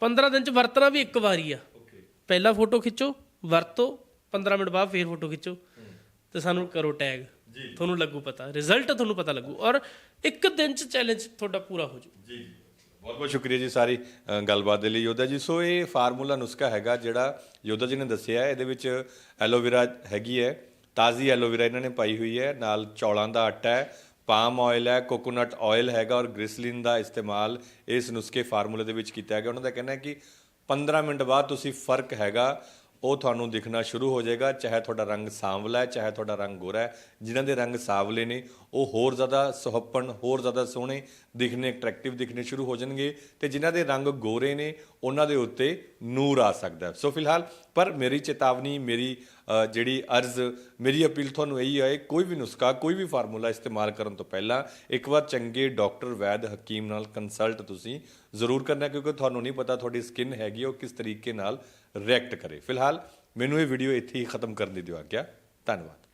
15 ਦਿਨ ਚ ਵਰਤਣਾ ਵੀ ਇੱਕ ਵਾਰੀ ਆ। ਪਹਿਲਾ ਫੋਟੋ ਖਿੱਚੋ ਵਰਤੋ 15 ਮਿੰਟ ਬਾਅਦ ਫੇਰ ਫੋਟੋ ਖਿੱਚੋ। ਤੇ ਸਾਨੂੰ ਕਰੋ ਟੈਗ ਤੁਹਾਨੂੰ ਲੱਗੂ ਪਤਾ। ਰਿਜ਼ਲਟ ਤੁਹਾਨੂੰ ਪਤਾ ਲੱਗੂ। ਔਰ ਇੱਕ ਦਿਨ ਚ ਚੈਲੰਜ ਤੁਹਾਡਾ ਪੂਰਾ ਹੋ ਜਾਊ। ਜੀ। ਬਹੁਤ ਬਹੁਤ ਸ਼ੁਕਰੀਆ ਜੀ ਸਾਰੀ ਗੱਲਬਾਤ ਦੇ ਲਈ ਯੋਧਾ ਜੀ। ਸੋ ਇਹ ਫਾਰਮੂਲਾ ਨੁਸਖਾ ਹੈਗਾ ਜਿਹੜਾ ਯੋਧਾ ਜੀ ਨੇ ਦੱਸਿਆ। ਇਹਦੇ ਵਿੱਚ ਐਲੋਵੇਰਾ ਹੈਗੀ ਹੈ ਤਾਜ਼ੀ ਐਲੋਵੇਰਾ ਇਹਨਾਂ ਨੇ ਪਾਈ ਹੋਈ ਹੈ। ਨਾਲ ਚੌਲਾਂ ਦਾ ਆਟਾ ਹੈ ਪਾਮ ਆਇਲ ਹੈ ਕੋਕੋਨਟ ਆਇਲ ਹੈਗਾ ਔਰ ਗ੍ਰਿਸਲਿਨ ਦਾ ਇਸਤੇਮਾਲ ਇਸ ਨੁਸਖੇ ਫਾਰਮੂਲੇ ਦੇ ਵਿੱਚ ਕੀਤਾ ਹੈਗਾ ਉਹਨਾਂ ਦਾ ਕਹਿਣਾ ਹੈ ਕਿ 15 ਮਿੰਟ ਬਾਅਦ ਤੁਸੀਂ ਫ਼ਰਕ ਹੈਗਾ। ਉਹ ਤੁਹਾਨੂੰ ਦਿਖਣਾ ਸ਼ੁਰੂ ਹੋ ਜਾਏਗਾ, ਚਾਹੇ ਤੁਹਾਡਾ ਰੰਗ ਸਾਂਵਲਾ ਹੈ, ਚਾਹੇ ਤੁਹਾਡਾ ਰੰਗ ਗੋਰਾ ਹੈ। ਜਿਨ੍ਹਾਂ ਦੇ ਰੰਗ ਸਾਂਵਲੇ ਨੇ, ਉਹ ਹੋਰ ਜ਼ਿਆਦਾ ਸੁਹੱਪਣ, ਹੋਰ ਜ਼ਿਆਦਾ ਸੋਹਣੇ ਦਿਖਣੇ ਅਟਰੈਕਟਿਵ ਦਿਖਣੇ ਸ਼ੁਰੂ ਹੋ ਜਾਣਗੇ ਤੇ ਜਿਨ੍ਹਾਂ ਦੇ ਰੰਗ ਗੋਰੇ ਨੇ, ਉਹਨਾਂ ਦੇ ਉੱਤੇ ਨੂਰ ਆ ਸਕਦਾ ਸੋ ਫਿਲਹਾਲ, ਪਰ ਮੇਰੀ ਚੇਤਾਵਨੀ, ਮੇਰੀ ਜਿਹੜੀ ਅਰਜ਼, ਮੇਰੀ ਅਪੀਲ ਤੁਹਾਨੂੰ ਇਹੀ ਹੈ, ਕੋਈ ਵੀ ਨੁਸਖਾ, ਕੋਈ ਵੀ ਫਾਰਮੂਲਾ ਇਸਤੇਮਾਲ ਕਰਨ ਤੋਂ ਪਹਿਲਾਂ, ਇੱਕ ਵਾਰ ਚੰਗੇ ਡਾਕਟਰ ਵੈਦ ਹਕੀਮ ਨਾਲ ਕੰਸਲਟ ਤੁਸੀਂ ਜ਼ਰੂਰ ਕਰਨਾ, ਕਿਉਂਕਿ ਤੁਹਾਨੂੰ ਨਹੀਂ ਪਤਾ ਤੁਹਾਡੀ ਸਕਿਨ ਹੈਗੀ ਉਹ ਕਿਸ ਤਰੀਕੇ ਨਾਲ ਰਿਐਕਟ ਕਰੇ। ਫਿਲਹਾਲ ਮੈਨੂੰ ਇਹ ਵੀਡੀਓ ਇੱਥੇ ਹੀ ਖਤਮ ਕਰਨ ਦੀ ਦਿਓ ਆਗਿਆ। ਧੰਨਵਾਦ।